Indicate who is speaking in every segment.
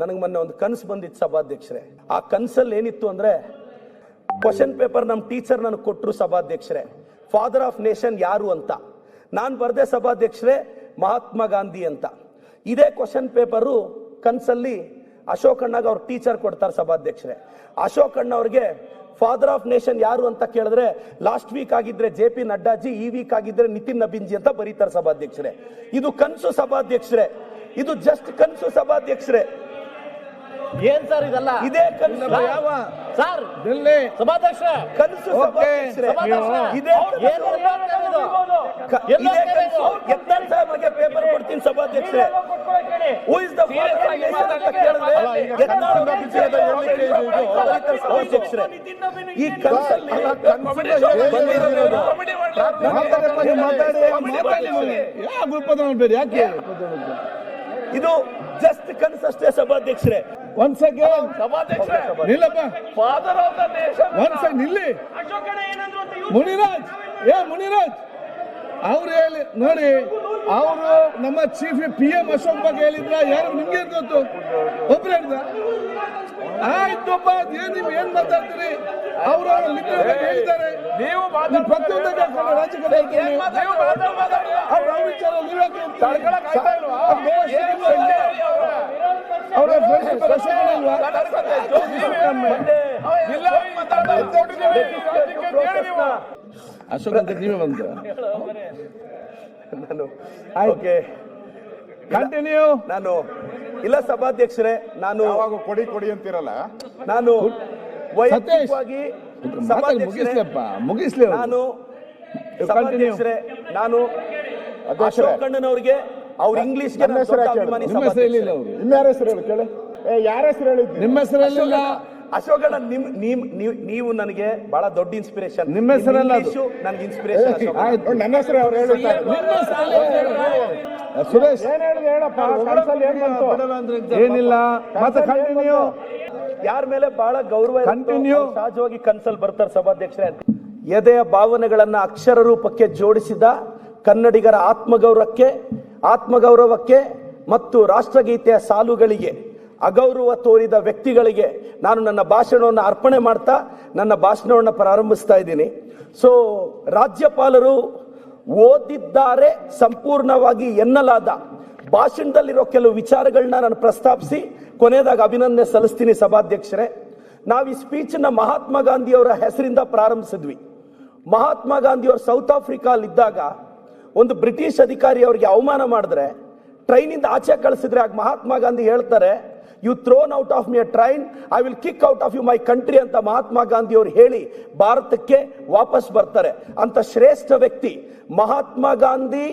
Speaker 1: ನನಗೆ ಮೊನ್ನೆ ಒಂದು ಕನಸು ಬಂದಿತ್ತು ಸಭಾಧ್ಯಕ್ಷರೇ. ಆ ಕನಸಲ್ಲಿ ಏನಿತ್ತು ಅಂದ್ರೆ ಕ್ವಶನ್ ಪೇಪರ್ ನಮ್ಮ ಟೀಚರ್ ನನಗೆ ಕೊಟ್ಟರು ಸಭಾಧ್ಯಕ್ಷರೇ. ಫಾದರ್ ಆಫ್ ನೇಷನ್ ಯಾರು ಅಂತ. ನಾನು ಬರ್ದೆ ಸಭಾಧ್ಯಕ್ಷರೇ ಮಹಾತ್ಮ ಗಾಂಧಿ ಅಂತ. ಇದೇ ಕ್ವಶನ್ ಪೇಪರು ಕನ್ಸಲ್ಲಿ ಅಶೋಕ್ ಅಣ್ಣಗೆ ಅವ್ರ ಟೀಚರ್ ಕೊಡ್ತಾರೆ ಸಭಾಧ್ಯಕ್ಷರೇ. ಅಶೋಕ್ ಅಣ್ಣ ಅವ್ರಿಗೆ ಫಾದರ್ ಆಫ್ ನೇಷನ್ ಯಾರು ಅಂತ ಕೇಳಿದ್ರೆ ಲಾಸ್ಟ್ ವೀಕ್ ಆಗಿದ್ರೆ ಜೆ ಪಿ ನಡ್ಡಾಜಿ, ಈ ವೀಕ್ ಆಗಿದ್ರೆ ನಿತಿನ್ ನಬಿಂಜಿ ಅಂತ ಬರೀತಾರೆ ಸಭಾಧ್ಯಕ್ಷರೇ. ಇದು ಕನ್ಸು ಸಭಾಧ್ಯಕ್ಷರೇ. ಇದು ಜಸ್ಟ್ ಕನ್ಸು ಸಭಾಧ್ಯಕ್ಷರೇ.
Speaker 2: ಏನ್ ಸರ್ ಇದೆಲ್ಲ?
Speaker 1: ಇದೇ ಕನಸು.
Speaker 3: ಯಾವ?
Speaker 2: ಸರ್
Speaker 3: ಡೆಲ್ಲಿ
Speaker 2: ಸಭಾಧ್ಯಕ್ಷ
Speaker 1: ಕನಸು. ಇದೇ
Speaker 2: ಏನ್
Speaker 1: ಕನಸು. ಪೇಪರ್ ಕೊಡ್ತೀನಿ ಸಭಾಧ್ಯಕ್ಷರೇ. ಹೂ ಇಸ್ ದ ಫಾದರ್ ಅಂತ ಕೇಳಿದ್ರೆ ಸಭಾಧ್ಯಕ್ಷರೇ. ಈ ಕನಸಲ್ಲಿ
Speaker 3: ಮಾತಾಡಿ ಮಾತಾಡಿ ಬೇರೆ ಯಾಕೆ
Speaker 1: ಇದು ಜಸ್ಟ್ ಕನಸಷ್ಟೇ ಸಭಾಧ್ಯಕ್ಷರೇ.
Speaker 3: ಒನ್ಸ್ ಅಗೇನ್
Speaker 2: ಸಭಾಧ್ಯಕ್ಷರೇ.
Speaker 3: ನಿಲ್ಲಪ್ಪ.
Speaker 2: Father of the nation
Speaker 3: once ನಿಲ್ಲಿ. ಮುನಿರಾಜ್ ಏ ಮುನಿರಾಜ್. ಅವ್ರು ಹೇಳಿ ನೋಡಿ ಅವರು ನಮ್ಮ ಚೀಫ್ ಪಿ ಎಂ ಅಶೋಕ್ ಬಗ್ಗೆ ಹೇಳಿದ್ರ? ಯಾರು ನಿಮ್ಗೆ ಗೊತ್ತು? ಒಬ್ರು ಹೇಳಿದ? ಆಯ್ತಪ್ಪ ಏನ್ ನೀವು ಏನ್ ಮಾತಾಡ್ತೀರಿ? ಅವರು ಹೇಳ್ತಾರೆ?
Speaker 2: ನೀವು
Speaker 3: ನೀವು ಪ್ರತಿಯೊಂದು ಕೇಳ್ಕೊಂಡು ರಾಜಕೀಯ ಅವ್ರ? ವಿಚಾರ? ಅವ್ರ? ಅಶೋಕ್ ಅಂತ ನೀವೇ ಬಂದ
Speaker 1: ನಾನು ಓಕೆ.
Speaker 3: ಕಂಟಿನ್ಯೂ
Speaker 1: ನಾನು ಇಲ್ಲ ಸಭಾಧ್ಯಕ್ಷರೇ ನಾನು
Speaker 4: ಯಾವಾಗ ಕೊಡಿ ಕೊಡಿ ಅಂತಿರಲ್ಲ?
Speaker 1: ನಾನು ವೈಯಕ್ತಿಕವಾಗಿ
Speaker 3: ಮಾತಾಡಿ
Speaker 1: ಸಭಾಧ್ಯಕ್ಷರೇ
Speaker 3: ಮುಗಿಸ್ಲಪ್ಪ ಮುಗಿಸ್ಲಿ
Speaker 1: ನಾನು ಸಭಾಧ್ಯಕ್ಷರೇ ನಾನು. ಅಶೋಕ್ ಕಣ್ಣನವ್ರಿಗೆ ಅವ್ರ ಇಂಗ್ಲಿಷ್ಗೆ
Speaker 4: ನನ್ನ
Speaker 1: ಅಭಿಮಾನಿ
Speaker 3: ನಿಮ್ಮ ಹೆಸರು ಹೇಳಿಲ್ಲ
Speaker 4: ಇನ್ಯಾರ ಹೆಸರು ಹೇಳಿ ಕೇಳಿ. ಏ ಯಾರ ಹೆಸರು ಹೇಳಿದ್ರಿ
Speaker 3: ನಿಮ್ಮ ಹೆಸರು ಹೇಳಿಲ್ಲ
Speaker 1: ಅಶೋಕ್ ಅಣ್ಣ ನಿಮ್ ನಿಮ್ ನೀವು- ನೀವು ನನಗೆ ಬಹಳ ದೊಡ್ಡ ಇನ್ಸ್ಪಿರೇಷನ್
Speaker 3: ನಿಮ್ಮ ಹೆಸರಲ್ಲ ಅದು.
Speaker 1: ನನಗೆ ಇನ್ಸ್ಪಿರೇಷನ್
Speaker 3: ಆಯ್ತು.
Speaker 4: ನನ್ನ ಹೆಸರು ಅವ್ರು.
Speaker 3: ಸುರೇಶ್
Speaker 4: ಏನ್ ಹೇಳಿದೆ ಹೇಳಪ್ಪ ಕನ್ಸಲ್ಲಿ ಏನ್ ಬಂತು
Speaker 3: ಏನಿಲ್ಲ. ಮತ್ತೆ ಕಂಟಿನ್ಯೂ
Speaker 1: ಯಾರ ಮೇಲೆ ಬಹಳ ಗೌರವ ಕಂಟಿನ್ಯೂ
Speaker 3: Continue.
Speaker 1: ಅವ್ರು ಸಹಜವಾಗಿ ಕನ್ಸಲ್ ಬರ್ತಾರೆ ಸಭಾಧ್ಯಕ್ಷರೇ. ಎದೆಯ ಭಾವನೆಗಳನ್ನ ಅಕ್ಷರ ರೂಪಕ್ಕೆ ಜೋಡಿಸಿದ ಕನ್ನಡಿಗರ ಆತ್ಮಗೌರವಕ್ಕೆ ಆತ್ಮಗೌರವಕ್ಕೆ ಮತ್ತು ರಾಷ್ಟ್ರಗೀತೆಯ ಸಾಲುಗಳಿಗೆ ಅಗೌರವ ತೋರಿದ ವ್ಯಕ್ತಿಗಳಿಗೆ ನಾನು ನನ್ನ ಭಾಷಣವನ್ನು ಅರ್ಪಣೆ ಮಾಡ್ತಾ ನನ್ನ ಭಾಷಣವನ್ನು ಪ್ರಾರಂಭಿಸ್ತಾ ಇದ್ದೀನಿ. ಸೊ ರಾಜ್ಯಪಾಲರು ಓದಿದ್ದಾರೆ, ಸಂಪೂರ್ಣವಾಗಿ ಎನ್ನಲಾದ ಭಾಷಣದಲ್ಲಿರೋ ಕೆಲವು ವಿಚಾರಗಳನ್ನ ನಾನು ಪ್ರಸ್ತಾಪಿಸಿ ಕೊನೆಯದಾಗ ಅಭಿನಂದನೆ ಸಲ್ಲಿಸ್ತೀನಿ ಸಭಾಧ್ಯಕ್ಷರೇ. ನಾವು ಈ ಸ್ಪೀಚನ್ನ ಮಹಾತ್ಮ ಗಾಂಧಿಯವರ ಹೆಸರಿಂದ ಪ್ರಾರಂಭಿಸಿದ್ವಿ. ಮಹಾತ್ಮ ಗಾಂಧಿಯವರು ಸೌತ್ ಆಫ್ರಿಕಾಲಿದ್ದಾಗ ಒಂದು ಬ್ರಿಟಿಷ್ ಅಧಿಕಾರಿ ಅವರಿಗೆ ಅವಮಾನ ಮಾಡಿದ್ರೆ, ಟ್ರೈನಿಂದ ಆಚೆ ಕಳಿಸಿದ್ರೆ ಆಗ ಮಹಾತ್ಮ ಗಾಂಧಿ ಹೇಳ್ತಾರೆ you thrown out of me train I will kick out of you my country ಅಂತ ಮಹಾತ್ಮ ಗಾಂಧಿ ಅವರು ಹೇಳಿ ಭಾರತಕ್ಕೆ ವಾಪಸ್ ಬರ್ತಾರೆ. ಅಂತ ಶ್ರೇಷ್ಠ ವ್ಯಕ್ತಿ ಮಹಾತ್ಮ ಗಾಂಧಿ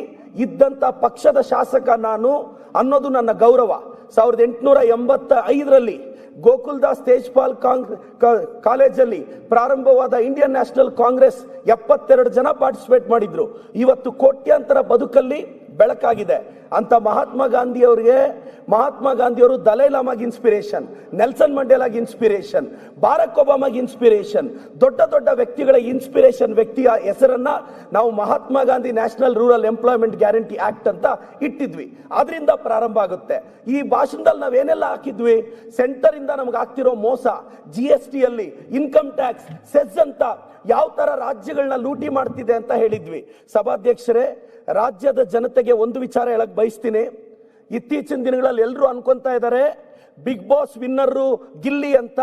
Speaker 1: ಇದ್ದಂಥ ಪಕ್ಷದ ಶಾಸಕ ನಾನು ಅನ್ನೋದು ನನ್ನ ಗೌರವ. ಸಾವಿರದ ಎಂಟುನೂರ ಎಂಬತ್ತ ಐದರಲ್ಲಿ ಗೋಕುಲ್ದಾಸ್ ತೇಜ್ಪಾಲ್ ಕಾಲೇಜಲ್ಲಿ ಪ್ರಾರಂಭವಾದ ಇಂಡಿಯನ್ ನ್ಯಾಷನಲ್ ಕಾಂಗ್ರೆಸ್ ಎಪ್ಪತ್ತೆರಡು ಜನ ಪಾರ್ಟಿಸಿಪೇಟ್ ಮಾಡಿದ್ರು. ಇವತ್ತು ಕೋಟ್ಯಾಂತರ ಬದುಕಲ್ಲಿ ಬೆಳಕಾಗಿದೆ. ಅಂತ ಮಹಾತ್ಮ ಗಾಂಧಿ ಅವರಿಗೆ ಮಹಾತ್ಮ ಗಾಂಧಿಯವರು ದಲೈಲಾಮಾಗಿ ಇನ್ಸ್ಪಿರೇಷನ್ ನೆಲ್ಸನ್ ಮಂಡೇಲಾಗಿ ಇನ್ಸ್ಪಿರೇಷನ್ ಬಾರಕ್ ಒಬಾಮಾಗಿ ಇನ್ಸ್ಪಿರೇಷನ್ ದೊಡ್ಡ ದೊಡ್ಡ ವ್ಯಕ್ತಿಗಳ ಇನ್ಸ್ಪಿರೇಷನ್ ವ್ಯಕ್ತಿಯ ಹೆಸರನ್ನ ನಾವು Mahatma Gandhi national rural employment guarantee act ಅಂತ ಇಟ್ಟಿದ್ವಿ. ಅದರಿಂದ ಪ್ರಾರಂಭ ಆಗುತ್ತೆ. ಈ ಭಾಷಣದಲ್ಲಿ ನಾವೇನೆಲ್ಲ ಹಾಕಿದ್ವಿ? ಸೆಂಟರ್ ಇಂದ ನಮ್ಗೆ ಆಗ್ತಿರೋ ಮೋಸ ಜಿ ಎಸ್ ಟಿ ಅಲ್ಲಿ ಇನ್ಕಮ್ ಟ್ಯಾಕ್ಸ್ ಸೆಸ್ ಅಂತ ಯಾವ ತರ ರಾಜ್ಯಗಳನ್ನ ಲೂಟಿ ಮಾಡ್ತಿದೆ ಅಂತ ಹೇಳಿದ್ವಿ. ಸಭಾಧ್ಯಕ್ಷರೇ ರಾಜ್ಯದ ಜನತೆಗೆ ಒಂದು ವಿಚಾರ ಹೇಳಕ್ ಬಯಸ್ತೀನಿ. ಇತ್ತೀಚಿನ ದಿನಗಳಲ್ಲಿ ಎಲ್ಲರೂ ಅನ್ಕೊಂತಾ ಇದ್ದಾರೆ ಬಿಗ್ ಬಾಸ್ ವಿನ್ನರು ಗಿಲ್ಲಿ ಅಂತ.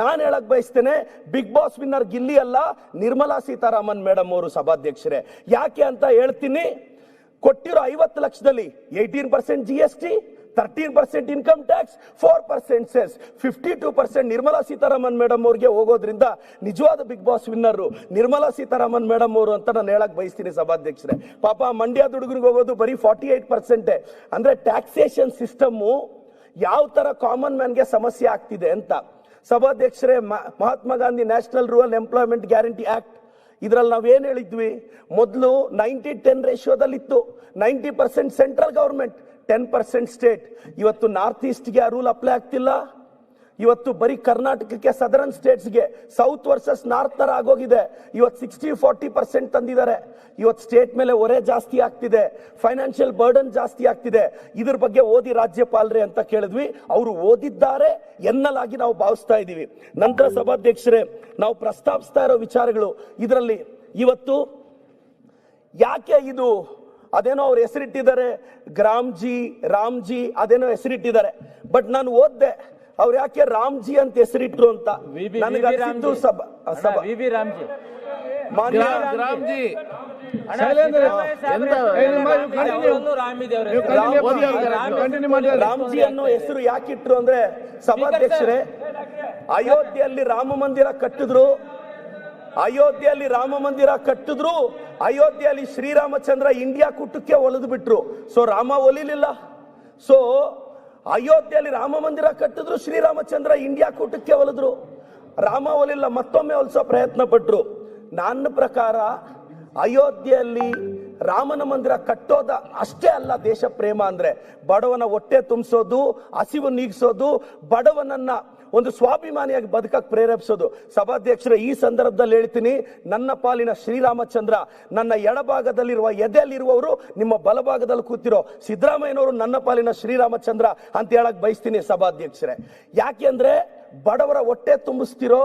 Speaker 1: ನಾನು ಹೇಳಕ್ ಬಯಸ್ತೇನೆ ಬಿಗ್ ಬಾಸ್ ವಿನ್ನರ್ ಗಿಲ್ಲಿ ಅಲ್ಲ, ನಿರ್ಮಲಾ ಸೀತಾರಾಮನ್ ಮೇಡಮ್ ಅವರು ಸಭಾಧ್ಯಕ್ಷರೇ. ಯಾಕೆ ಅಂತ ಹೇಳ್ತೀನಿ, ಕೊಟ್ಟಿರೋ ಐವತ್ತು ಲಕ್ಷದಲ್ಲಿ eighteen percent G S T thirteen percent income tax four percent cess fifty two percent Nirmala Sitharaman madam ಅವ್ರಿಗೆ ಹೋಗೋದ್ರಿಂದ ನಿಜವಾದ big boss winner Nirmala Sitharaman madam ಅವರು ಅಂತ ನಾನು ಹೇಳಕ್ ಬಯಸ್ತೀನಿ ಸಭಾಧ್ಯಕ್ಷರೇ. ಪಾಪ ಮಂಡ್ಯದ ಹುಡುಗರಿಗೆ ಹೋಗೋದು ಬರೀ ಫಾರ್ಟಿ ಏಟ್ ಪರ್ಸೆಂಟೇ ಅಂದ್ರೆ ಟ್ಯಾಕ್ಸೇಷನ್ ಸಿಸ್ಟಮ್ಮು ಯಾವ ತರ ಕಾಮನ್ ಮ್ಯಾನ್ಗೆ ಸಮಸ್ಯೆ ಆಗ್ತಿದೆ ಅಂತ. ಸಭಾಧ್ಯಕ್ಷರೇ Mahatma Gandhi national rural employment guarantee act ಇದ್ರಲ್ಲಿ ಏನು ಹೇಳಿದ್ವಿ? ಮೊದಲು ninety ten ರೇಷಿಯೋದಲ್ಲಿತ್ತು ninety percent central government ten percent state ಇವತ್ತು ನಾರ್ತ್ ಈಸ್ಟ್ಗೆ ಆ ರೂಲ್ ಅಪ್ಲೈ ಆಗ್ತಿಲ್ಲ. ಇವತ್ತು ಬರೀ ಕರ್ನಾಟಕಕ್ಕೆ ಸದರನ್ ಸ್ಟೇಟ್ಸ್ಗೆ ಸೌತ್ ವರ್ಸಸ್ ನಾರ್ತ್ ತರ ಆಗೋಗಿದೆ. ಇವತ್ತು ಸಿಕ್ಸ್ಟಿ ಫಾರ್ಟಿ ಪರ್ಸೆಂಟ್ ತಂದಿದ್ದಾರೆ. ಇವತ್ತು ಸ್ಟೇಟ್ ಮೇಲೆ ಹೊರೆ ಜಾಸ್ತಿ ಆಗ್ತಿದೆ. ಫೈನಾನ್ಷಿಯಲ್ ಬರ್ಡನ್ ಜಾಸ್ತಿ ಆಗ್ತಿದೆ. ಇದ್ರ ಬಗ್ಗೆ ಓದಿ ರಾಜ್ಯಪಾಲರೇ ಅಂತ ಕೇಳಿದ್ವಿ. ಅವರು ಓದಿದ್ದಾರೆ ಎನ್ನಲಾಗಿ ನಾವು ಭಾವಿಸ್ತಾ ಇದ್ದೀವಿ. ನಂತರ ಸಭಾಧ್ಯಕ್ಷರೇ, ನಾವು ಪ್ರಸ್ತಾಪಿಸ್ತಾ ಇರೋ ವಿಚಾರಗಳು. ಇದರಲ್ಲಿ ಇವತ್ತು ಯಾಕೆ ಇದು ಅದೇನೋ ಅವ್ರು ಹೆಸರಿಟ್ಟಿದ್ದಾರೆ. ಗ್ರಾಮ್ಜಿ ರಾಮ್ಜಿ ಅದೇನೋ ಹೆಸರಿಟ್ಟಿದ್ದಾರೆ. ಬಟ್ ನಾನು ಓದ್ದೆ ಅವ್ರು ಯಾಕೆ ರಾಮ್ಜಿ ಅಂತ ಹೆಸರಿಟ್ರು ಅಂತ? ನನಗೆ ಅನ್ಸಿದ್ದು ಸಭಾ ಸಭಾ.
Speaker 2: ರಾಮ್ಜಿ.
Speaker 1: ರಾಮ್ಜಿ. ಅನ್ನೋ ಹೆಸರು ಯಾಕಿಟ್ರು ಅಂದ್ರೆ ಸಭಾಧ್ಯಕ್ಷರೇ ಅಯೋಧ್ಯೆಯಲ್ಲಿ ರಾಮ ಮಂದಿರ ಕಟ್ಟಿದ್ರು. ಅಯೋಧ್ಯೆಯಲ್ಲಿ ರಾಮ ಮಂದಿರ ಕಟ್ಟಿದ್ರು, ಅಯೋಧ್ಯೆಯಲ್ಲಿ ಶ್ರೀರಾಮಚಂದ್ರ ಇಂಡಿಯಾ ಕೂಟಕ್ಕೆ ಒಲಿದು ಬಿಟ್ರು. ಸೊ ರಾಮ ಒಲಿಲಿಲ್ಲ. ಸೊ ಅಯೋಧ್ಯೆಯಲ್ಲಿ ರಾಮ ಮಂದಿರ ಕಟ್ಟಿದ್ರು, ಶ್ರೀರಾಮಚಂದ್ರ ಇಂಡಿಯಾ ಕೂಟಕ್ಕೆ ಒಲಿದ್ರು. ರಾಮ ಒಲಿಲ್ಲ, ಮತ್ತೊಮ್ಮೆ ಒಲಿಸೋ ಪ್ರಯತ್ನ ಪಟ್ರು. ನನ್ನ ಪ್ರಕಾರ, ಅಯೋಧ್ಯೆಯಲ್ಲಿ ರಾಮನ ಮಂದಿರ ಕಟ್ಟೋದ ಅಷ್ಟೇ ಅಲ್ಲ ದೇಶ ಪ್ರೇಮ ಅಂದ್ರೆ. ಬಡವನ ಹೊಟ್ಟೆ ತುಂಬಿಸೋದು, ಹಸಿವು ನೀಗಿಸೋದು, ಬಡವನನ್ನ ಒಂದು ಸ್ವಾಭಿಮಾನಿಯಾಗಿ ಬದುಕಕ್ಕೆ ಪ್ರೇರೇಪಿಸೋದು. ಸಭಾಧ್ಯಕ್ಷರ, ಈ ಸಂದರ್ಭದಲ್ಲಿ ಹೇಳ್ತೀನಿ, ನನ್ನ ಪಾಲಿನ ಶ್ರೀರಾಮಚಂದ್ರ, ನನ್ನ ಎಡಭಾಗದಲ್ಲಿರುವ, ಎದೆಯಲ್ಲಿರುವವರು ನಿಮ್ಮ ಬಲಭಾಗದಲ್ಲಿ ಕೂತಿರೋ ಸಿದ್ದರಾಮಯ್ಯನವರು ನನ್ನ ಪಾಲಿನ ಶ್ರೀರಾಮಚಂದ್ರ ಅಂತ ಹೇಳಕ್ ಬಯಸ್ತೀನಿ ಸಭಾಧ್ಯಕ್ಷರೇ. ಯಾಕೆಂದ್ರೆ ಬಡವರ ಹೊಟ್ಟೆ ತುಂಬಿಸ್ತಿರೋ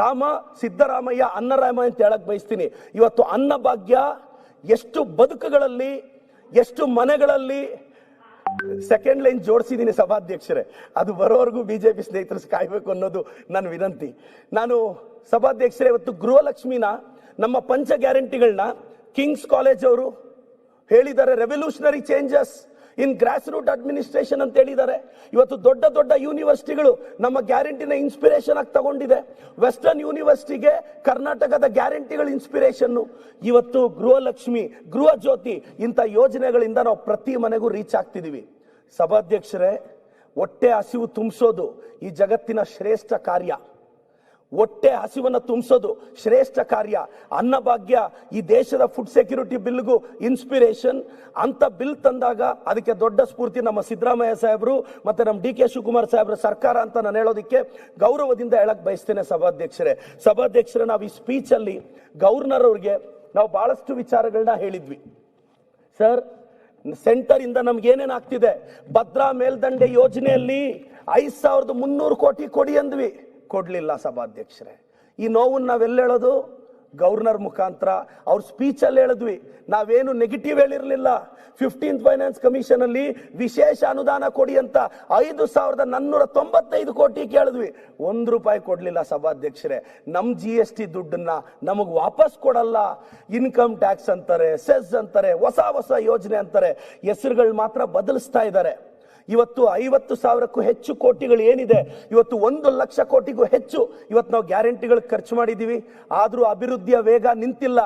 Speaker 1: ರಾಮ, ಸಿದ್ದರಾಮಯ್ಯ ಅನ್ನರಾಮ ಅಂತ ಹೇಳಕ್ ಬಯಸ್ತೀನಿ. ಇವತ್ತು ಅನ್ನಭಾಗ್ಯ ಎಷ್ಟು ಬದುಕುಗಳಲ್ಲಿ, ಎಷ್ಟು ಮನೆಗಳಲ್ಲಿ ಸೆಕೆಂಡ್ ಲೈನ್ ಜೋಡಿಸಿದ್ದೀನಿ ಸಭಾಧ್ಯಕ್ಷರೇ. ಅದು ಬರೋವರೆಗೂ ಬಿಜೆಪಿ ಸ್ನೇಹಿತರು ಕಾಯ್ಬೇಕು ಅನ್ನೋದು ನನ್ನ ವಿನಂತಿ. ನಾನು ಸಭಾಧ್ಯಕ್ಷರೇ, ಇವತ್ತು ಗೃಹಲಕ್ಷ್ಮಿನ, ನಮ್ಮ ಪಂಚ ಗ್ಯಾರಂಟಿಗಳನ್ನ ಕಿಂಗ್ಸ್ ಕಾಲೇಜ್ ಅವರು ಹೇಳಿದ್ದಾರೆ. Revolutionary changes in grass root administration ಅಂತ ಹೇಳಿದ್ದಾರೆ. ಇವತ್ತು ದೊಡ್ಡ ದೊಡ್ಡ ಯೂನಿವರ್ಸಿಟಿಗಳು ನಮ್ಮ ಗ್ಯಾರಂಟಿನ ಇನ್ಸ್ಪಿರೇಷನ್ ಆಗಿ ತಗೊಂಡಿದೆ. ವೆಸ್ಟರ್ನ್ ಯೂನಿವರ್ಸಿಟಿಗೆ ಕರ್ನಾಟಕದ ಗ್ಯಾರಂಟಿಗಳ ಇನ್ಸ್ಪಿರೇಷನ್ನು ಇವತ್ತು ಗೃಹಲಕ್ಷ್ಮಿ ಗೃಹ ಜ್ಯೋತಿ ಇಂಥ ಯೋಜನೆಗಳಿಂದ ನಾವು ಪ್ರತಿ ಮನೆಗೂ ರೀಚ್ ಆಗ್ತಿದ್ದೀವಿ ಸಭಾಧ್ಯಕ್ಷರೇ, ಹೊಟ್ಟೆ ಹಸಿವು ತುಂಬಿಸೋದು ಈ ಜಗತ್ತಿನ ಶ್ರೇಷ್ಠ ಕಾರ್ಯ. ಹೊಟ್ಟೆ ಹಸಿವನ್ನು ತುಂಬಿಸೋದು ಶ್ರೇಷ್ಠ ಕಾರ್ಯ. ಅನ್ನಭಾಗ್ಯ ಈ ದೇಶದ ಫುಡ್ ಸೆಕ್ಯೂರಿಟಿ ಬಿಲ್ಗೂ ಇನ್ಸ್ಪಿರೇಷನ್ ಅಂತ ಬಿಲ್ ತಂದಾಗ ಅದಕ್ಕೆ ದೊಡ್ಡ ಸ್ಫೂರ್ತಿ ನಮ್ಮ ಸಿದ್ದರಾಮಯ್ಯ ಸಾಹೇಬರು ಮತ್ತು ನಮ್ಮ ಡಿ ಕೆ ಶಿವಕುಮಾರ್ ಸಾಹೇಬ್ರ ಸರ್ಕಾರ ಅಂತ ನಾನು ಹೇಳೋದಕ್ಕೆ ಗೌರವದಿಂದ ಹೇಳಕ್ಕೆ ಬಯಸ್ತೇನೆ ಸಭಾಧ್ಯಕ್ಷರೇ. ಸಭಾಧ್ಯಕ್ಷರೇ, ನಾವು ಈ ಸ್ಪೀಚಲ್ಲಿ ಗವರ್ನರ್ ಅವ್ರಿಗೆ ನಾವು ಭಾಳಷ್ಟು ವಿಚಾರಗಳನ್ನ ಹೇಳಿದ್ವಿ. ಸರ್ ಸೆಂಟರ್ ಇಂದ ನಮ್ಗೆ ಏನೇನಾಗ್ತಿದೆ ಭದ್ರಾ ಮೇಲ್ದಂಡೆ ಯೋಜನೆಯಲ್ಲಿ ಐದು ಸಾವಿರದ ಮುನ್ನೂರು ಕೋಟಿ ಕೊಡಿ ಅಂದ್ವಿ. ಕೊಡ್ಲಿಲ್ಲ ಸಭಾಧ್ಯಕ್ಷರೇ. ಈ ನೋವನ್ನು ನಾವೆಲ್ಲ ಹೇಳೋದು ಗವರ್ನರ್ ಮುಖಾಂತರ. ಅವ್ರ ಸ್ಪೀಚಲ್ಲಿ ಹೇಳಿದ್ವಿ. ನಾವೇನು ನೆಗೆಟಿವ್ ಹೇಳಿರಲಿಲ್ಲ. ಫಿಫ್ಟೀನ್ತ್ ಫೈನಾನ್ಸ್ ಕಮಿಷನಲ್ಲಿ ವಿಶೇಷ ಅನುದಾನ ಕೊಡಿ ಅಂತ ಐದು ಸಾವಿರದ ನಾನ್ನೂರ ತೊಂಬತ್ತೈದು ಕೋಟಿ ಕೇಳಿದ್ವಿ. ಒಂದು ರೂಪಾಯಿ ಕೊಡಲಿಲ್ಲ ಸಭಾಧ್ಯಕ್ಷರೇ. ನಮ್ಮ ಜಿ ಎಸ್ ಟಿ ದುಡ್ಡನ್ನ ನಮಗೆ ವಾಪಸ್ ಕೊಡಲ್ಲ. ಇನ್ಕಮ್ ಟ್ಯಾಕ್ಸ್ ಅಂತಾರೆ ಸೆಸ್ ಅಂತಾರೆ, ಹೊಸ ಹೊಸ ಯೋಜನೆ ಅಂತಾರೆ. ಹೆಸರುಗಳು ಮಾತ್ರ ಬದಲಿಸ್ತಾ ಇದ್ದಾರೆ ಇವತ್ತು ಐವತ್ತು ಸಾವಿರಕ್ಕೂ ಹೆಚ್ಚು ಕೋಟಿಗಳು ಏನಿದೆ? ಇವತ್ತು ಒಂದು ಲಕ್ಷ ಕೋಟಿಗೂ ಹೆಚ್ಚು ಇವತ್ತು ನಾವು ಗ್ಯಾರಂಟಿಗಳು ಖರ್ಚು ಮಾಡಿದ್ದೀವಿ. ಆದರೂ ಅಭಿವೃದ್ಧಿಯ ವೇಗ ನಿಂತಿಲ್ಲ.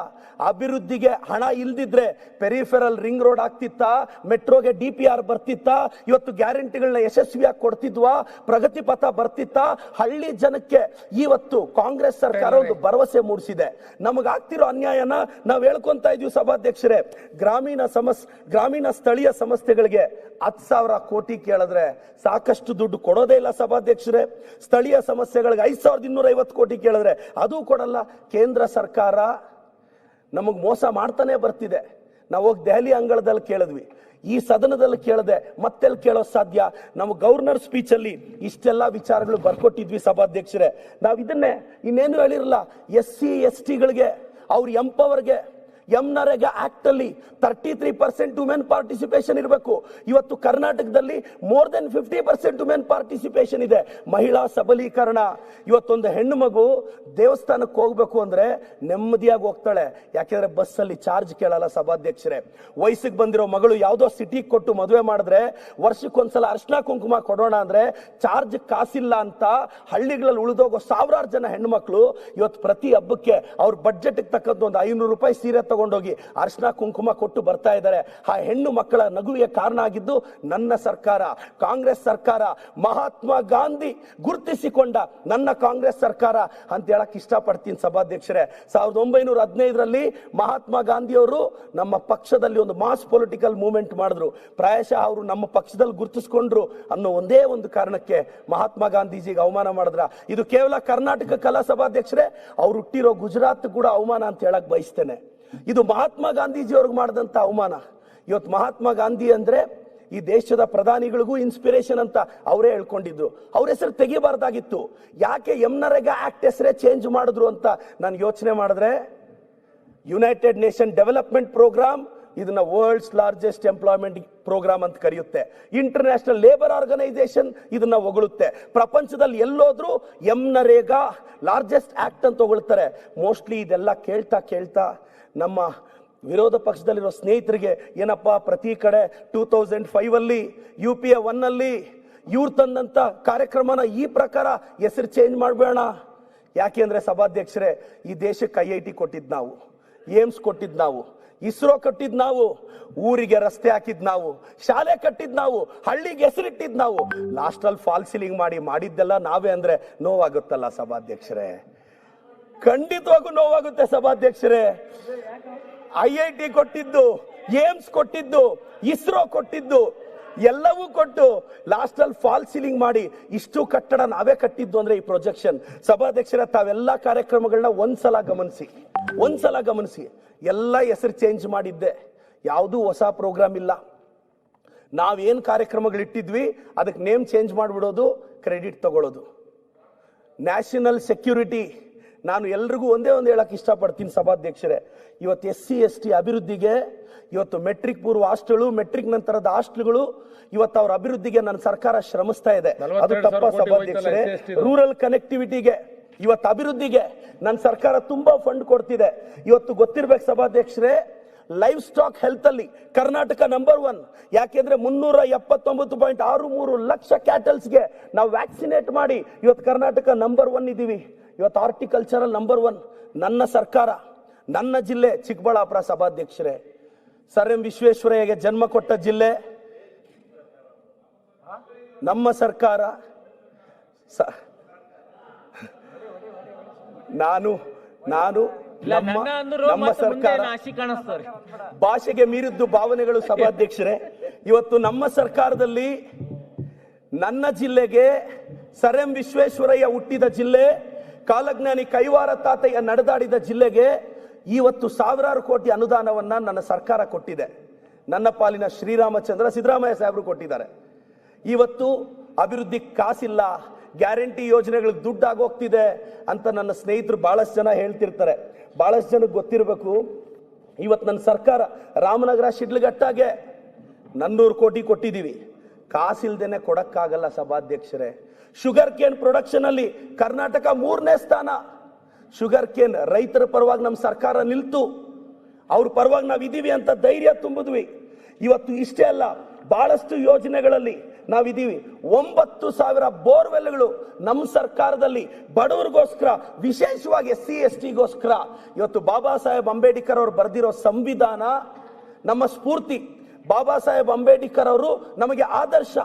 Speaker 1: ಅಭಿವೃದ್ಧಿಗೆ ಹಣ ಇಲ್ದಿದ್ರೆ ಪೆರಿಫೆರಲ್ ರಿಂಗ್ ರೋಡ್ ಆಗ್ತಿತ್ತಾ ಮೆಟ್ರೋಗೆ ಡಿ ಪಿ ಆರ್ ಬರ್ತಿತ್ತಾ ಇವತ್ತು ಗ್ಯಾರಂಟಿಗಳನ್ನ ಯಶಸ್ವಿಯಾಗಿ ಕೊಡ್ತಿದ್ವಾ ಪ್ರಗತಿ ಪಥ ಬರ್ತಿತ್ತಾ ಹಳ್ಳಿ ಜನಕ್ಕೆ ಇವತ್ತು ಕಾಂಗ್ರೆಸ್ ಸರ್ಕಾರ ಒಂದು ಭರವಸೆ ಮೂಡಿಸಿದೆ. ನಮಗಾಗ್ತಿರೋ ಅನ್ಯಾಯನ ನಾವು ಹೇಳ್ಕೊಂತ ಇದೀವಿ ಸಭಾಧ್ಯಕ್ಷರೇ. ಗ್ರಾಮೀಣ ಸಮಸ್ ಗ್ರಾಮೀಣ ಸ್ಥಳೀಯ ಸಂಸ್ಥೆಗಳಿಗೆ ಹತ್ತು ಸಾವಿರ ಕೋಟಿ ಕೇಳಿದ್ರೆ ಸಾಕಷ್ಟು ದುಡ್ಡು ಕೊಡೋದೇ ಇಲ್ಲ ಸಭಾಧ್ಯಕ್ಷರೇ. ಸ್ಥಳೀಯ ಸಮಸ್ಯೆಗಳಿಗೆ ಐದು ಸಾವಿರದ ಇನ್ನೂರ ಐವತ್ತು ಕೋಟಿ ಕೇಳಿದ್ರೆ ಅದು ಕೊಡಲ್ಲ. ಕೇಂದ್ರ ಸರ್ಕಾರ ನಮಗೆ ಮೋಸ ಮಾಡ್ತಾನೆ ಬರ್ತಿದೆ. ನಾವು ಹೋಗಿ ದೆಹಲಿ ಅಂಗಳದಲ್ಲಿ ಕೇಳಿದ್ವಿ. ಈ ಸದನದಲ್ಲಿ ಕೇಳದೆ ಮತ್ತೆಲ್ಲಿ ಕೇಳೋ ಸಾಧ್ಯ? ನಮ್ಮ ಗವರ್ನರ್ ಸ್ಪೀಚ್ ಅಲ್ಲಿ ಇಷ್ಟೆಲ್ಲ ವಿಚಾರಗಳು ಬರ್ಕೊಟ್ಟಿದ್ವಿ ಸಭಾಧ್ಯಕ್ಷರೇ. ನಾವು ಇದನ್ನೇ ಇನ್ನೇನು ಹೇಳಿರಲ್ಲ ಎಸ್ ಸಿ ಎಸ್ ಟಿಗಳಿಗೆ ಅವ್ರ ಎಂಪವರ್ಗೆ ಎಂ ನರೇಗಾ ಆಕ್ಟ್ ಅಲ್ಲಿ thirty three percent women participation ಇರಬೇಕು. ಇವತ್ತು ಕರ್ನಾಟಕದಲ್ಲಿ more than fifty percent women participation ಇದೆ. ಮಹಿಳಾ ಸಬಲೀಕರಣ. ಇವತ್ತೊಂದು ಹೆಣ್ಣು ಮಗು ದೇವಸ್ಥಾನಕ್ಕೆ ಹೋಗ್ಬೇಕು ಅಂದ್ರೆ ನೆಮ್ಮದಿಯಾಗಿ ಹೋಗ್ತಾಳೆ. ಯಾಕೆಂದ್ರೆ ಬಸ್ಸಲ್ಲಿ ಚಾರ್ಜ್ ಕೇಳಲ್ಲ ಸಭಾಧ್ಯಕ್ಷರೇ. ವಯಸ್ಸಿಗೆ ಬಂದಿರೋ ಮಗಳು ಯಾವುದೋ ಸಿಟಿಗೆ ಕೊಟ್ಟು ಮದುವೆ ಮಾಡಿದ್ರೆ ವರ್ಷಕ್ಕೊಂದ್ಸಲ ಅರ್ಶನ ಕುಂಕುಮ ಕೊಡೋಣ ಅಂದ್ರೆ ಚಾರ್ಜ್ ಕಾಸಿಲ್ಲ ಅಂತ ಹಳ್ಳಿಗಳಲ್ಲಿ ಉಳಿದೋಗೋ ಸಾವಿರಾರು ಜನ ಹೆಣ್ಮಕ್ಳು ಇವತ್ತು ಪ್ರತಿ ಹಬ್ಬಕ್ಕೆ ಅವ್ರ ಬಡ್ಜೆಟ್ ತಕ್ಕಂತ ಒಂದು ಐನೂರು ರೂಪಾಯಿ ಸೀರೆ ತಗೊಂಡೋಗಿ ಅರ್ಶನ ಕುಂಕುಮ ಕೊಟ್ಟು ಬರ್ತಾ ಇದ್ದಾರೆ. ಆ ಹೆಣ್ಣು ಮಕ್ಕಳ ನಗುವಿಗೆ ಕಾರಣ ಆಗಿದ್ದು ನನ್ನ ಸರ್ಕಾರ, ಕಾಂಗ್ರೆಸ್ ಸರ್ಕಾರ, ಮಹಾತ್ಮ ಗಾಂಧಿ ಗುರುತಿಸಿಕೊಂಡ ನನ್ನ ಕಾಂಗ್ರೆಸ್ ಸರ್ಕಾರ ಅಂತ ಹೇಳಕ್ ಇಷ್ಟಪಡ್ತೀನಿ ಸಭಾಧ್ಯಕ್ಷರೇ. ಸಾವಿರದ ಒಂಬೈನೂರ ಹದಿನೈದರಲ್ಲಿ ಮಹಾತ್ಮ ಗಾಂಧಿಯವರು ನಮ್ಮ ಪಕ್ಷದಲ್ಲಿ ಒಂದು ಮಾಸ್ ಪೊಲಿಟಿಕಲ್ ಮೂವ್ಮೆಂಟ್ ಮಾಡಿದ್ರು. ಪ್ರಾಯಶಃ ಅವರು ನಮ್ಮ ಪಕ್ಷದಲ್ಲಿ ಗುರುತಿಸ್ಕೊಂಡ್ರು ಅನ್ನೋ ಒಂದೇ ಒಂದು ಕಾರಣಕ್ಕೆ ಮಹಾತ್ಮ ಗಾಂಧೀಜಿಗೆ ಅವಮಾನ ಮಾಡಿದ್ರ. ಇದು ಕೇವಲ ಕರ್ನಾಟಕ ಕಲಾ ಸಭಾಧ್ಯಕ್ಷರೇ, ಅವ್ರು ಹುಟ್ಟಿರೋ ಗುಜರಾತ್ ಕೂಡ ಅವಮಾನ ಅಂತ ಹೇಳಕ್ ಬಯಸ್ತೇನೆ. ಇದು ಮಹಾತ್ಮ ಗಾಂಧೀಜಿ ಅವ್ರಿಗೆ ಮಾಡಿದಂತ ಅವಮಾನ. ಇವತ್ತು ಮಹಾತ್ಮ ಗಾಂಧಿ ಅಂದ್ರೆ ಈ ದೇಶದ ಪ್ರಧಾನಿಗಳಿಗೂ ಇನ್ಸ್ಪಿರೇಷನ್ ಅಂತ ಅವರೇ ಹೇಳ್ಕೊಂಡಿದ್ರು ಅವ್ರ ಹೆಸರು ತೆಗಿಬಾರ್ದಾಗಿತ್ತು. ಯಾಕೆ ಎಂನರೆಗ ಆಕ್ಟ್ ಹೆಸರೇ ಚೇಂಜ್ ಮಾಡಿದ್ರು ಅಂತ ನಾನು ಯೋಚನೆ ಮಾಡಿದ್ರೆ ಯುನೈಟೆಡ್ ನೇಷನ್ ಡೆವಲಪ್ಮೆಂಟ್ ಪ್ರೋಗ್ರಾಮ್ ಇದನ್ನ ವರ್ಲ್ಡ್ಸ್ ಲಾರ್ಜೆಸ್ಟ್ ಎಂಪ್ಲಾಯ್ಮೆಂಟ್ ಪ್ರೋಗ್ರಾಮ್ ಅಂತ ಕರೆಯುತ್ತೆ. ಇಂಟರ್ನ್ಯಾಷನಲ್ ಲೇಬರ್ ಆರ್ಗನೈಸೇಷನ್ ಇದನ್ನ ಹೊಗಳುತ್ತೆ. ಪ್ರಪಂಚದಲ್ಲಿ ಎಲ್ಲೋದ್ರೂ ನರೇಗಾ ಲಾರ್ಜೆಸ್ಟ್ ಆಕ್ಟ್ ಅಂತ ಹೊಗಳ್ತಾರೆ. ಮೋಸ್ಟ್ಲಿ ಇದೆಲ್ಲ ಕೇಳ್ತಾ ಕೇಳ್ತಾ ನಮ್ಮ ವಿರೋಧ ಪಕ್ಷದಲ್ಲಿರೋ ಸ್ನೇಹಿತರಿಗೆ ಏನಪ್ಪ ಪ್ರತಿ ಕಡೆ ಟೂ ತೌಸಂಡ್ ಫೈವ್ ಅಲ್ಲಿ ಯು ಪಿ ಎ ಒನ್ನಲ್ಲಿ ಇವ್ರು ತಂದಂತ ಕಾರ್ಯಕ್ರಮನ ಈ ಪ್ರಕಾರ ಹೆಸರು ಚೇಂಜ್ ಮಾಡಬೇಡ. ಯಾಕೆ ಅಂದರೆ ಸಭಾಧ್ಯಕ್ಷರೇ, ಈ ದೇಶಕ್ಕೆ ಐ ಐ ಟಿ ಕೊಟ್ಟಿದ್ ನಾವು ಏಮ್ಸ್ ಕೊಟ್ಟಿದ್ ನಾವು. ಇಸ್ರೋ ಕಟ್ಟಿದ್ ನಾವು, ಊರಿಗೆ ರಸ್ತೆ ಹಾಕಿದ್ ನಾವು, ಶಾಲೆ ಕಟ್ಟಿದ್ ನಾವು, ಹಳ್ಳಿಗೆ ಹೆಸರಿಟ್ಟಿದ್ ನಾವು. ಲಾಸ್ಟಲ್ಲಿ ಫಾಲ್ ಸೀಲಿಂಗ್ ಮಾಡಿ, ಮಾಡಿದ್ದೆಲ್ಲ ನಾವೇ ಅಂದ್ರೆ ನೋವಾಗುತ್ತಲ್ಲ ಸಭಾಧ್ಯಕ್ಷರೇ. ಖಂಡಿತವಾಗೂ ನೋವಾಗುತ್ತೆ ಸಭಾಧ್ಯಕ್ಷರೇ. ಐ ಐ ಟಿ ಕೊಟ್ಟಿದ್ದು ಏಮ್ಸ್ ಕೊಟ್ಟಿದ್ದು, ಇಸ್ರೋ ಕೊಟ್ಟಿದ್ದು ಎಲ್ಲವೂ ಕೊಟ್ಟು ಲಾಸ್ಟಲ್ಲಿ ಫಾಲ್ ಸೀಲಿಂಗ್ ಮಾಡಿ ಇಷ್ಟು ಕಟ್ಟಡ ನಾವೇ ಕಟ್ಟಿದ್ದು ಅಂದ್ರೆ ಈ ಪ್ರೊಜೆಕ್ಷನ್ ಸಭಾಧ್ಯಕ್ಷರ, ತಾವೆಲ್ಲ ಕಾರ್ಯಕ್ರಮಗಳನ್ನ ಒಂದ್ಸಲ ಗಮನಿಸಿ. ಒಂದ್ಸಲ ಗಮನಿಸಿ. ಎಲ್ಲ ಹೆಸರು ಚೇಂಜ್ ಮಾಡಿದ್ದೆ. ಯಾವುದೂ ಹೊಸ ಪ್ರೋಗ್ರಾಮ್ ಇಲ್ಲ. ನಾವೇನ್ ಕಾರ್ಯಕ್ರಮಗಳಿಟ್ಟಿದ್ವಿ ಅದಕ್ಕೆ ನೇಮ್ ಚೇಂಜ್ ಮಾಡಿಬಿಡೋದು ಕ್ರೆಡಿಟ್ ತಗೊಳ್ಳೋದು ನ್ಯಾಷನಲ್ ಸೆಕ್ಯೂರಿಟಿ ನಾನು ಎಲ್ರಿಗೂ ಒಂದೇ ಒಂದು ಹೇಳಕ್ ಇಷ್ಟಪಡ್ತೀನಿ ಸಭಾಧ್ಯಕ್ಷರೇ. ಇವತ್ತು ಎಸ್ ಸಿ ಎಸ್ ಟಿ ಅಭಿವೃದ್ಧಿಗೆ ಇವತ್ತು ಮೆಟ್ರಿಕ್ ಪೂರ್ವ ಹಾಸ್ಟೆಲು ಮೆಟ್ರಿಕ್ ನಂತರದ ಹಾಸ್ಟೆಲ್ಗಳು ಇವತ್ತು ಅವ್ರ ಅಭಿವೃದ್ಧಿಗೆ ನನ್ನ ಸರ್ಕಾರ ಶ್ರಮಿಸ್ತಾ ಇದೆ. ಅದು ತಪ್ಪ ಸಭಾಧ್ಯಕ್ಷರೇ. ರೂರಲ್ ಕನೆಕ್ಟಿವಿಟಿಗೆ ಇವತ್ತು ಅಭಿವೃದ್ಧಿಗೆ ನನ್ನ ಸರ್ಕಾರ ತುಂಬಾ ಫಂಡ್ ಕೊಡ್ತಿದೆ. ಇವತ್ತು ಗೊತ್ತಿರ್ಬೇಕು ಸಭಾಧ್ಯಕ್ಷರೇ ಲೈಫ್ ಸ್ಟಾಕ್ ಹೆಲ್ತ್ ಅಲ್ಲಿ ಕರ್ನಾಟಕ ನಂಬರ್ ಒನ್ ಯಾಕೆಂದ್ರೆ ಮುನ್ನೂರ ಎಪ್ಪತ್ತೊಂಬತ್ತು ಪಾಯಿಂಟ್ ಆರು ಮೂರು ಲಕ್ಷ ಕ್ಯಾಟಲ್ಸ್ಗೆ ನಾವು ವ್ಯಾಕ್ಸಿನೇಟ್ ಮಾಡಿ ಇವತ್ತು ಕರ್ನಾಟಕ ನಂಬರ್ ಒನ್ ಇದ್ದೀವಿ. ಇವತ್ತು ಆರ್ಟಿಕಲ್ಚರಲ್ ನಂಬರ್ ಒನ್ ನನ್ನ ಸರ್ಕಾರ ನನ್ನ ಜಿಲ್ಲೆ ಚಿಕ್ಕಬಳ್ಳಾಪುರ ಸಭಾಧ್ಯಕ್ಷರೇ. ಸರ್ ಎಂ ವಿಶ್ವೇಶ್ವರಯ್ಯಗೆ ಜನ್ಮ ಕೊಟ್ಟ ಜಿಲ್ಲೆ ನಮ್ಮ ಸರ್ಕಾರ ಸ- ನಾನು ನಾನು ನಮ್ಮ ನಮ್ಮ ಸರ್ಕಾರ. ಭಾಷೆಗೆ ಮೀರಿದ್ದು ಭಾವನೆಗಳು ಸಭಾಧ್ಯಕ್ಷರೇ. ಇವತ್ತು ನಮ್ಮ ಸರ್ಕಾರದಲ್ಲಿ ನನ್ನ ಜಿಲ್ಲೆಗೆ ಸರ್ ಎಂ ವಿಶ್ವೇಶ್ವರಯ್ಯ ಹುಟ್ಟಿದ ಜಿಲ್ಲೆ ಕಾಲಜ್ಞಾನಿ ಕೈವಾರ ತಾತಯ್ಯ ನಡೆದಾಡಿದ ಜಿಲ್ಲೆಗೆ ಇವತ್ತು ಸಾವಿರಾರು ಕೋಟಿ ಅನುದಾನವನ್ನ ನನ್ನ ಸರ್ಕಾರ ಕೊಟ್ಟಿದೆ. ನನ್ನ ಪಾಲಿನ ಶ್ರೀರಾಮಚಂದ್ರ ಸಿದ್ದರಾಮಯ್ಯ ಸಾಹೇಬರು ಕೊಟ್ಟಿದ್ದಾರೆ. ಇವತ್ತು ಅಭಿವೃದ್ಧಿ ಕಾಸಿಲ್ಲ, ಗ್ಯಾರಂಟಿ ಯೋಜನೆಗಳಿಗೆ ದುಡ್ಡು ಆಗೋಗ್ತಿದೆ ಅಂತ ನನ್ನ ಸ್ನೇಹಿತರು ಬಹಳಷ್ಟು ಜನ ಹೇಳ್ತಿರ್ತಾರೆ. ಬಹಳಷ್ಟು ಜನಕ್ಕೆ ಗೊತ್ತಿರಬೇಕು, ಇವತ್ತು ನನ್ನ ಸರ್ಕಾರ ರಾಮನಗರ ಶಿಡ್ಲಘಟ್ಟಾಗೆ ನನ್ನೂರು ಕೋಟಿ ಕೊಟ್ಟಿದ್ದೀವಿ. ಕಾಸಿಲ್ದೇನೆ ಕೊಡೋಕ್ಕಾಗಲ್ಲ ಸಭಾಧ್ಯಕ್ಷರೇ. ಶುಗರ್ ಕೇನ್ ಪ್ರೊಡಕ್ಷನ್ ಅಲ್ಲಿ ಕರ್ನಾಟಕ ಮೂರನೇ ಸ್ಥಾನ. ಶುಗರ್ ಕೇನ್ ರೈತರ ಪರವಾಗಿ ನಮ್ಮ ಸರ್ಕಾರ ನಿಲ್ತು. ಅವ್ರ ಪರವಾಗಿ ನಾವು ಇದೀವಿ ಅಂತ ಧೈರ್ಯ ತುಂಬಿದ್ವಿ. ಇವತ್ತು ಇಷ್ಟೇ ಅಲ್ಲ, ಬಹಳಷ್ಟು ಯೋಜನೆಗಳಲ್ಲಿ ನಾವಿದ್ದೀವಿ ಒಂಬತ್ತು ಸಾವಿರ ಬೋರ್ವೆಲ್ಗಳು ನಮ್ಮ ಸರ್ಕಾರದಲ್ಲಿ ಬಡವರಿಗೋಸ್ಕರ, ವಿಶೇಷವಾಗಿ ಎಸ್ ಸಿ ಎಸ್ ಟಿಗೋಸ್ಕರ ಇವತ್ತು ಬಾಬಾ ಸಾಹೇಬ್ ಅಂಬೇಡ್ಕರ್ ಅವರು ಬರೆದಿರೋ ಸಂವಿಧಾನ ನಮ್ಮ ಸ್ಫೂರ್ತಿ. ಬಾಬಾ ಸಾಹೇಬ್ ಅಂಬೇಡ್ಕರ್ ಅವರು ನಮಗೆ ಆದರ್ಶ.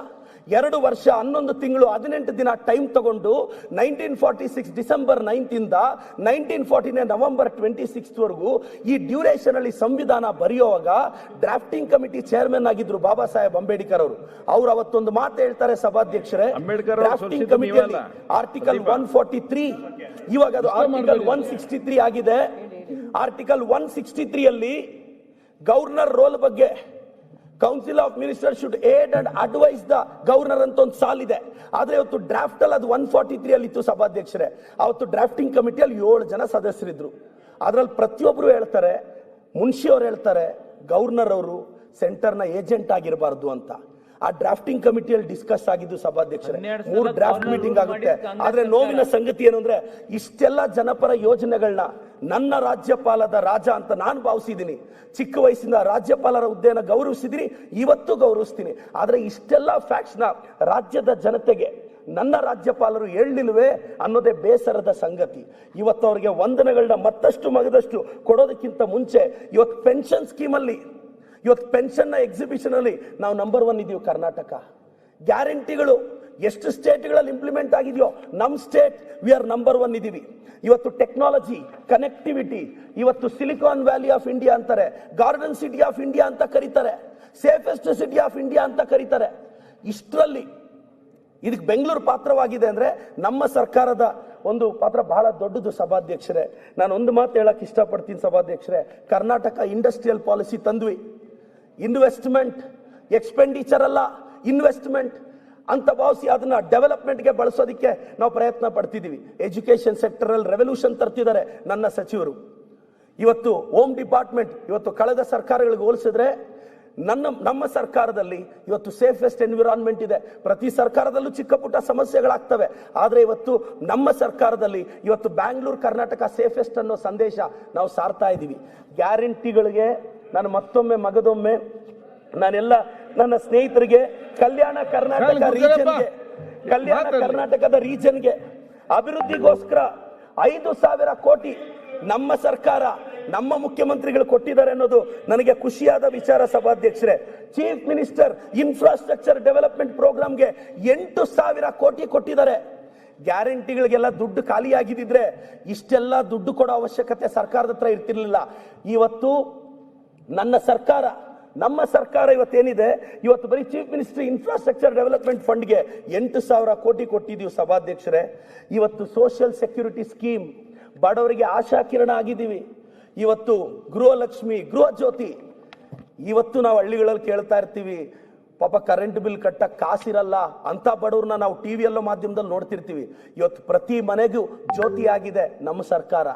Speaker 1: ಎರಡು ವರ್ಷ ಹನ್ನೊಂದು ತಿಂಗಳು ಹದಿನೆಂಟು ದಿನ ಟೈಮ್ ತಗೊಂಡು nineteen forty six December ನೈನ್ತಿಂದ nineteen forty nine November twenty ಸಿಕ್ಸ್ವರೆಗೂ ಈ ಡ್ಯೂರೇಷನ್ ಅಲ್ಲಿ ಸಂವಿಧಾನ ಬರೆಯುವಾಗ ಡ್ರಾಫ್ಟಿಂಗ್ ಕಮಿಟಿ ಚೇರ್ಮನ್ ಆಗಿದ್ರು ಬಾಬಾ ಸಾಹೇಬ್ ಅಂಬೇಡ್ಕರ್ ಅವರು. ಅವ್ರು ಅವತ್ತೊಂದು ಮಾತು ಹೇಳ್ತಾರೆ ಸಭಾಧ್ಯಕ್ಷರೇ. ಡ್ರಾಫ್ಟಿಂಗ್ ಕಮಿಟಿಯಲ್ಲಿ ಆರ್ಟಿಕಲ್ ಒನ್ ಫಾರ್ಟಿ ತ್ರೀ ಇವಾಗ ಅದು ಆರ್ಟಿಕಲ್. ಒನ್ ಸಿಕ್ಸ್ಟಿ ತ್ರೀ ಆಗಿದೆ. ಆರ್ಟಿಕಲ್ ಒನ್ ಸಿಕ್ಸ್ಟಿ ತ್ರೀ ಅಲ್ಲಿ ಗವರ್ನರ್ ರೋಲ್ ಬಗ್ಗೆ council of minister should aid and advise the governor ಅಂತ ಒಂದು ಸಾಲಿದೆ ಆದರೆ ಇವತ್ತು ಡ್ರಾಫ್ಟ್ ಅಲ್ಲಿ ಅದು ಒನ್ ಫಾರ್ಟಿ ತ್ರೀ ಅಲ್ಲಿ ಇತ್ತು ಸಭಾಧ್ಯಕ್ಷರೇ. ಅವತ್ತು ಡ್ರಾಫ್ಟಿಂಗ್ ಕಮಿಟಿಯಲ್ಲಿ ಏಳು ಜನ ಸದಸ್ಯರಿದ್ರು. ಅದ್ರಲ್ಲಿ ಪ್ರತಿಯೊಬ್ಬರು ಹೇಳ್ತಾರೆ ಮುನ್ಷಿ ಅವ್ರು ಹೇಳ್ತಾರೆ ಗವರ್ನರ್ ಅವರು ಸೆಂಟರ್ನ ಏಜೆಂಟ್ ಆಗಿರಬಾರ್ದು ಅಂತ. ಆ ಡ್ರಾಫ್ಟಿಂಗ್ ಕಮಿಟಿಯಲ್ಲಿ ಡಿಸ್ಕಸ್ ಆಗಿದ್ದು ಸಭಾಧ್ಯಕ್ಷರೇ. ಮೂರು ಡ್ರಾಫ್ಟ್ ಮೀಟಿಂಗ್ ಆಗುತ್ತೆ. ಆದ್ರೆ ನೋವಿನ ಸಂಗತಿ ಏನು ಅಂದ್ರೆ ಇಷ್ಟೆಲ್ಲ ಜನಪರ ಯೋಜನೆಗಳನ್ನ ನನ್ನ ರಾಜ್ಯಪಾಲದ ರಾಜ ಅಂತ ನಾನು ಭಾವಿಸಿದ್ದೀನಿ. ಚಿಕ್ಕ ವಯಸ್ಸಿಂದ ರಾಜ್ಯಪಾಲರ ಹುದ್ದೆಯನ್ನು ಗೌರವಿಸಿದಿರಿ ಇವತ್ತು ಗೌರವಿಸ್ತೀನಿ. ಆದ್ರೆ ಇಷ್ಟೆಲ್ಲ ಫ್ಯಾಕ್ಟ್ಸ್ನ ರಾಜ್ಯದ ಜನತೆಗೆ ನನ್ನ ರಾಜ್ಯಪಾಲರು ಹೇಳಲಿಲ್ವೇ ಅನ್ನೋದೇ ಬೇಸರದ ಸಂಗತಿ. ಇವತ್ತು ಅವರಿಗೆ ವಂದನೆಗಳನ್ನ ಮತ್ತಷ್ಟು ಮಗದಷ್ಟು ಕೊಡೋದಕ್ಕಿಂತ ಮುಂಚೆ ಇವತ್ತು ಪೆನ್ಷನ್ ಸ್ಕೀಮಲ್ಲಿ ಇವತ್ತು ಪೆನ್ಷನ್ನ ಎಕ್ಸಿಬಿಷನ್ ಅಲ್ಲಿ ನಾವು ನಂಬರ್ ಒನ್ ಇದೀವಿ ಕರ್ನಾಟಕ. ಗ್ಯಾರಂಟಿಗಳು ಎಷ್ಟು ಸ್ಟೇಟ್ಗಳಲ್ಲಿ ಇಂಪ್ಲಿಮೆಂಟ್ ಆಗಿದೆಯೋ ನಮ್ಮ state we are number one ಇದೀವಿ. ಇವತ್ತು ಟೆಕ್ನಾಲಜಿ ಕನೆಕ್ಟಿವಿಟಿ ಇವತ್ತು ಸಿಲಿಕಾನ್ ವ್ಯಾಲಿ ಆಫ್ ಇಂಡಿಯಾ ಅಂತಾರೆ ಗಾರ್ಡನ್ ಸಿಟಿ ಆಫ್ ಇಂಡಿಯಾ ಅಂತ ಕರೀತಾರೆ ಸೇಫೆಸ್ಟ್ ಸಿಟಿ ಆಫ್ ಇಂಡಿಯಾ ಅಂತ ಕರೀತಾರೆ. ಇಷ್ಟರಲ್ಲಿ ಇದಕ್ಕೆ ಬೆಂಗಳೂರು ಪಾತ್ರವಾಗಿದೆ ಅಂದರೆ ನಮ್ಮ ಸರ್ಕಾರದ ಒಂದು ಪಾತ್ರ ಬಹಳ ದೊಡ್ಡದು ಸಭಾಧ್ಯಕ್ಷರೇ. ನಾನು ಒಂದು ಮಾತು ಹೇಳಕ್ಕೆ ಇಷ್ಟಪಡ್ತೀನಿ ಸಭಾಧ್ಯಕ್ಷರೇ. ಕರ್ನಾಟಕ ಇಂಡಸ್ಟ್ರಿಯಲ್ ಪಾಲಿಸಿ ತಂದ್ವಿ. ಇನ್ವೆಸ್ಟ್ಮೆಂಟ್ ಎಕ್ಸ್ಪೆಂಡಿಚರ್ ಅಲ್ಲ ಇನ್ವೆಸ್ಟ್ಮೆಂಟ್ ಅಂತ ಭಾವಿಸಿ ಅದನ್ನ ಡೆವಲಪ್ಮೆಂಟ್ಗೆ ಬಳಸೋದಕ್ಕೆ ನಾವು ಪ್ರಯತ್ನ ಪಡ್ತಿದ್ದೀವಿ ಎಜುಕೇಷನ್ ಸೆಕ್ಟರಲ್ಲಿ ರೆವಲ್ಯೂಷನ್ ತರ್ತಿದ್ದಾರೆ ನನ್ನ ಸಚಿವರು. ಇವತ್ತು ಹೋಮ್ ಡಿಪಾರ್ಟ್ಮೆಂಟ್ ಇವತ್ತು ಕಳೆದ ಸರ್ಕಾರಗಳಿಗೆ ಹೋಲಿಸಿದ್ರೆ ನನ್ನ, ನಮ್ಮ ಸರ್ಕಾರದಲ್ಲಿ ಇವತ್ತು ಸೇಫೆಸ್ಟ್ ಎನ್ವಿರಾನ್ಮೆಂಟ್ ಇದೆ. ಪ್ರತಿ ಸರ್ಕಾರದಲ್ಲೂ ಚಿಕ್ಕ ಪುಟ್ಟ ಸಮಸ್ಯೆಗಳಾಗ್ತವೆ. ಆದರೆ ಇವತ್ತು ನಮ್ಮ ಸರ್ಕಾರದಲ್ಲಿ ಇವತ್ತು ಬ್ಯಾಂಗ್ಳೂರು ಕರ್ನಾಟಕ ಸೇಫೆಸ್ಟ್ ಅನ್ನೋ ಸಂದೇಶ ನಾವು ಸಾರ್ತಾ ಇದ್ದೀವಿ ಗ್ಯಾರಂಟಿಗಳಿಗೆ ನಾನು ಮತ್ತೊಮ್ಮೆ ಮಗದೊಮ್ಮೆ ನಾನೆಲ್ಲ ನನ್ನ ಸ್ನೇಹಿತರಿಗೆ ಕಲ್ಯಾಣ ಕರ್ನಾಟಕ. ರೀಜನ್ಗೆ ಕಲ್ಯಾಣ. ಕರ್ನಾಟಕದ ರೀಜನ್ಗೆ ಅಭಿವೃದ್ಧಿಗೋಸ್ಕರ ಐದು ಸಾವಿರ ಕೋಟಿ ನಮ್ಮ ಸರ್ಕಾರ ನಮ್ಮ ಮುಖ್ಯಮಂತ್ರಿಗಳು ಕೊಟ್ಟಿದ್ದಾರೆ ಅನ್ನೋದು ನನಗೆ ಖುಷಿಯಾದ ವಿಚಾರ ಸಭಾಧ್ಯಕ್ಷರೇ ಚೀಫ್ ಮಿನಿಸ್ಟರ್ ಇನ್ಫ್ರಾಸ್ಟ್ರಕ್ಚರ್ ಡೆವಲಪ್ಮೆಂಟ್ ಪ್ರೋಗ್ರಾಮ್ಗೆ ಎಂಟು ಸಾವಿರ ಕೋಟಿ ಕೊಟ್ಟಿದ್ದಾರೆ ಗ್ಯಾರಂಟಿಗಳಿಗೆಲ್ಲ ದುಡ್ಡು ಖಾಲಿಯಾಗಿದ್ದಿದ್ರೆ ಇಷ್ಟೆಲ್ಲ ದುಡ್ಡು ಕೊಡೋ ಅವಶ್ಯಕತೆ ಸರ್ಕಾರದ ಹತ್ರ ಇರ್ತಿರ್ಲಿಲ್ಲ ಇವತ್ತು ನನ್ನ ಸರ್ಕಾರ, ನಮ್ಮ ಸರ್ಕಾರ ಇವತ್ತೇನಿದೆ? ಇವತ್ತು ಬರೀ ಚೀಫ್ ಮಿನಿಸ್ಟ್ರಿ ಇನ್ಫ್ರಾಸ್ಟ್ರಕ್ಚರ್ ಡೆವಲಪ್ಮೆಂಟ್ ಫಂಡ್ಗೆ ಎಂಟು ಸಾವಿರ ಕೋಟಿ ಕೊಟ್ಟಿದ್ದೀವಿ ಸಭಾಧ್ಯಕ್ಷರೇ. ಇವತ್ತು ಸೋಷಿಯಲ್ ಸೆಕ್ಯೂರಿಟಿ ಸ್ಕೀಮ್ ಬಡವರಿಗೆ ಆಶಾ ಕಿರಣ ಆಗಿದ್ದೀವಿ. ಇವತ್ತು ಗೃಹಲಕ್ಷ್ಮಿ ಗೃಹ ಜ್ಯೋತಿ ಇವತ್ತು ನಾವು ಹಳ್ಳಿಗಳಲ್ಲಿ ಕೇಳ್ತಾ ಇರ್ತೀವಿ, ಪಾಪ ಕರೆಂಟ್ ಬಿಲ್ ಕಟ್ಟಕ್ಕೆ ಕಾಸಿರಲ್ಲ, ಅಂಥ ಬಡವ್ರನ್ನ ನಾವು ಟಿ ವಿಯಲ್ಲೋ ಮಾಧ್ಯಮದಲ್ಲಿ ನೋಡ್ತಿರ್ತೀವಿ. ಇವತ್ತು ಪ್ರತಿ ಮನೆಗೂ ಜ್ಯೋತಿ ಆಗಿದೆ ನಮ್ಮ ಸರ್ಕಾರ.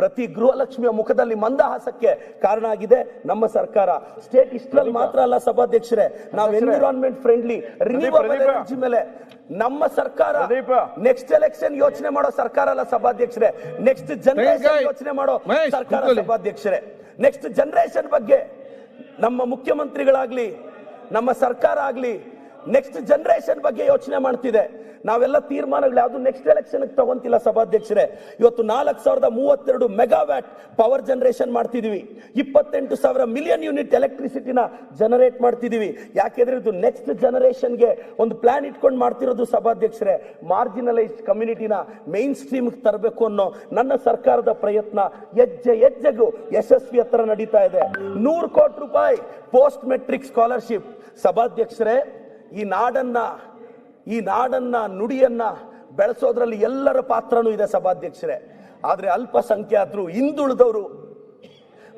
Speaker 1: ಪ್ರತಿ ಗೃಹಲಕ್ಷ್ಮಿಯ ಮುಖದಲ್ಲಿ ಮಂದಹಾಸಕ್ಕೆ ಕಾರಣ ಆಗಿದೆ ನಮ್ಮ ಸರ್ಕಾರ. ಸ್ಟೇಟ್ ಇಷ್ಟರಲ್ಲಿ ಮಾತ್ರ ಅಲ್ಲ ಸಭಾಧ್ಯಕ್ಷರೇ ನಾವು ಎನ್ವಿರಾನ್ಮೆಂಟ್ ಫ್ರೆಂಡ್ಲಿ ರಿನ್ಯೂವಬಲ್. ಎನರ್ಜಿ ಮೇಲೆ ನಮ್ಮ ಸರ್ಕಾರ ನೆಕ್ಸ್ಟ್ ಎಲೆಕ್ಷನ್ ಯೋಚನೆ ಮಾಡೋ ಸರ್ಕಾರ ಅಲ್ಲ ಸಭಾಧ್ಯಕ್ಷರೇ. ನೆಕ್ಸ್ಟ್ ಜನರೇಷನ್ ಯೋಚನೆ ಮಾಡೋ ಸರ್ಕಾರ. ಸಭಾಧ್ಯಕ್ಷರೇ. ನೆಕ್ಸ್ಟ್ ಜನರೇಷನ್ ಬಗ್ಗೆ ನಮ್ಮ ಮುಖ್ಯಮಂತ್ರಿಗಳಾಗ್ಲಿ ನಮ್ಮ ಸರ್ಕಾರ ಆಗ್ಲಿ ನೆಕ್ಸ್ಟ್ ಜನರೇಷನ್ ಬಗ್ಗೆ ಯೋಚನೆ ಮಾಡ್ತಿದೆ. ನಾವೆಲ್ಲ ತೀರ್ಮಾನಗಳು ಯಾವುದು ನೆಕ್ಸ್ಟ್ ಎಲೆಕ್ಷನ್ ತಗೊಂತಿಲ್ಲ ಸಭಾಧ್ಯಕ್ಷರೇ. ಇವತ್ತು ನಾಲ್ಕು ಸಾವಿರದ ಮೂವತ್ತೆರಡು ಮೆಗಾವ್ಯಾಟ್ ಪವರ್ ಜನರೇಷನ್ ಮಾಡ್ತಿದೀವಿ. ಇಪ್ಪತ್ತೆಂಟು ಸಾವಿರ ಮಿಲಿಯನ್ ಯೂನಿಟ್ ಎಲೆಕ್ಟ್ರಿಸಿಟಿನ ಜನರೇಟ್ ಮಾಡ್ತಿದೀವಿ. ಯಾಕೆಂದ್ರೆ ಇದು ನೆಕ್ಸ್ಟ್ ಜನರೇಷನ್ಗೆ ಒಂದು ಪ್ಲಾನ್ ಇಟ್ಕೊಂಡು ಮಾಡ್ತಿರೋದು ಸಭಾಧ್ಯಕ್ಷರೇ. ಮಾರ್ಜಿನಲೈಸ್ಡ್ ಕಮ್ಯುನಿಟಿನ ಮೈನ್ ಸ್ಟ್ರೀಮ್ ತರಬೇಕು ಅನ್ನೋ ನನ್ನ ಸರ್ಕಾರದ ಪ್ರಯತ್ನ ಹೆಜ್ಜೆ ಹೆಜ್ಜೆಗೂ ಯಶಸ್ವಿ ಹತ್ರ ನಡೀತಾ ಇದೆ. ನೂರು ಕೋಟಿ ರೂಪಾಯಿ ಪೋಸ್ಟ್ ಮೆಟ್ರಿಕ್ ಸ್ಕಾಲರ್ಶಿಪ್ ಸಭಾಧ್ಯಕ್ಷರೇ ಈ ನಾಡನ್ನ ಈ ನಾಡನ್ನ, ನುಡಿಯನ್ನ ಬೆಳೆಸೋದ್ರಲ್ಲಿ ಎಲ್ಲರ ಪಾತ್ರನೂ ಇದೆ ಸಭಾಧ್ಯಕ್ಷರೇ. ಆದ್ರೆ ಅಲ್ಪಸಂಖ್ಯಾತರು ಹಿಂದುಳಿದವರು,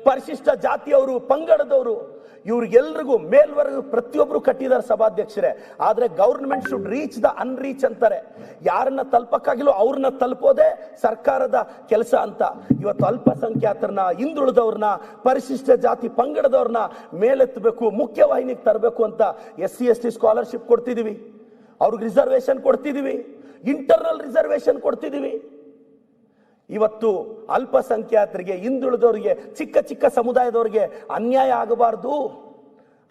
Speaker 1: ಪರಿಶಿಷ್ಟ ಜಾತಿಯವರು, ಪಂಗಡದವರು ಇವ್ರಿಗೆಲ್ರಿಗೂ ಮೇಲ್ವರೆಗೂ ಪ್ರತಿಯೊಬ್ಬರು ಕಟ್ಟಿದ್ದಾರೆ ಸಭಾಧ್ಯಕ್ಷರೇ. ಆದರೆ government should reach the unreach ಅಂತಾರೆ. ಯಾರನ್ನ ತಲುಪಕ್ಕಾಗಿಲ್ಲೋ ಅವ್ರನ್ನ ತಲುಪೋದೇ ಸರ್ಕಾರದ ಕೆಲಸ ಅಂತ. ಇವತ್ತು ಅಲ್ಪಸಂಖ್ಯಾತರನ್ನ, ಹಿಂದುಳಿದವ್ರನ್ನ, ಪರಿಶಿಷ್ಟ ಜಾತಿ ಪಂಗಡದವ್ರನ್ನ ಮೇಲೆತ್ತಬೇಕು, ಮುಖ್ಯವಾಹಿನಿಗೆ ತರಬೇಕು ಅಂತ S C S T scholarship ಕೊಡ್ತಿದ್ದೀವಿ ಅವ್ರಿಗೆ ರಿಸರ್ವೇಶನ್ ಕೊಡ್ತಿದ್ದೀವಿ ಇಂಟರ್ನಲ್ ರಿಸರ್ವೇಶನ್ ಕೊಡ್ತಿದೀವಿ. ಇವತ್ತು ಅಲ್ಪಸಂಖ್ಯಾತರಿಗೆ, ಹಿಂದುಳಿದವರಿಗೆ, ಚಿಕ್ಕ ಚಿಕ್ಕ ಸಮುದಾಯದವರಿಗೆ ಅನ್ಯಾಯ ಆಗಬಾರ್ದು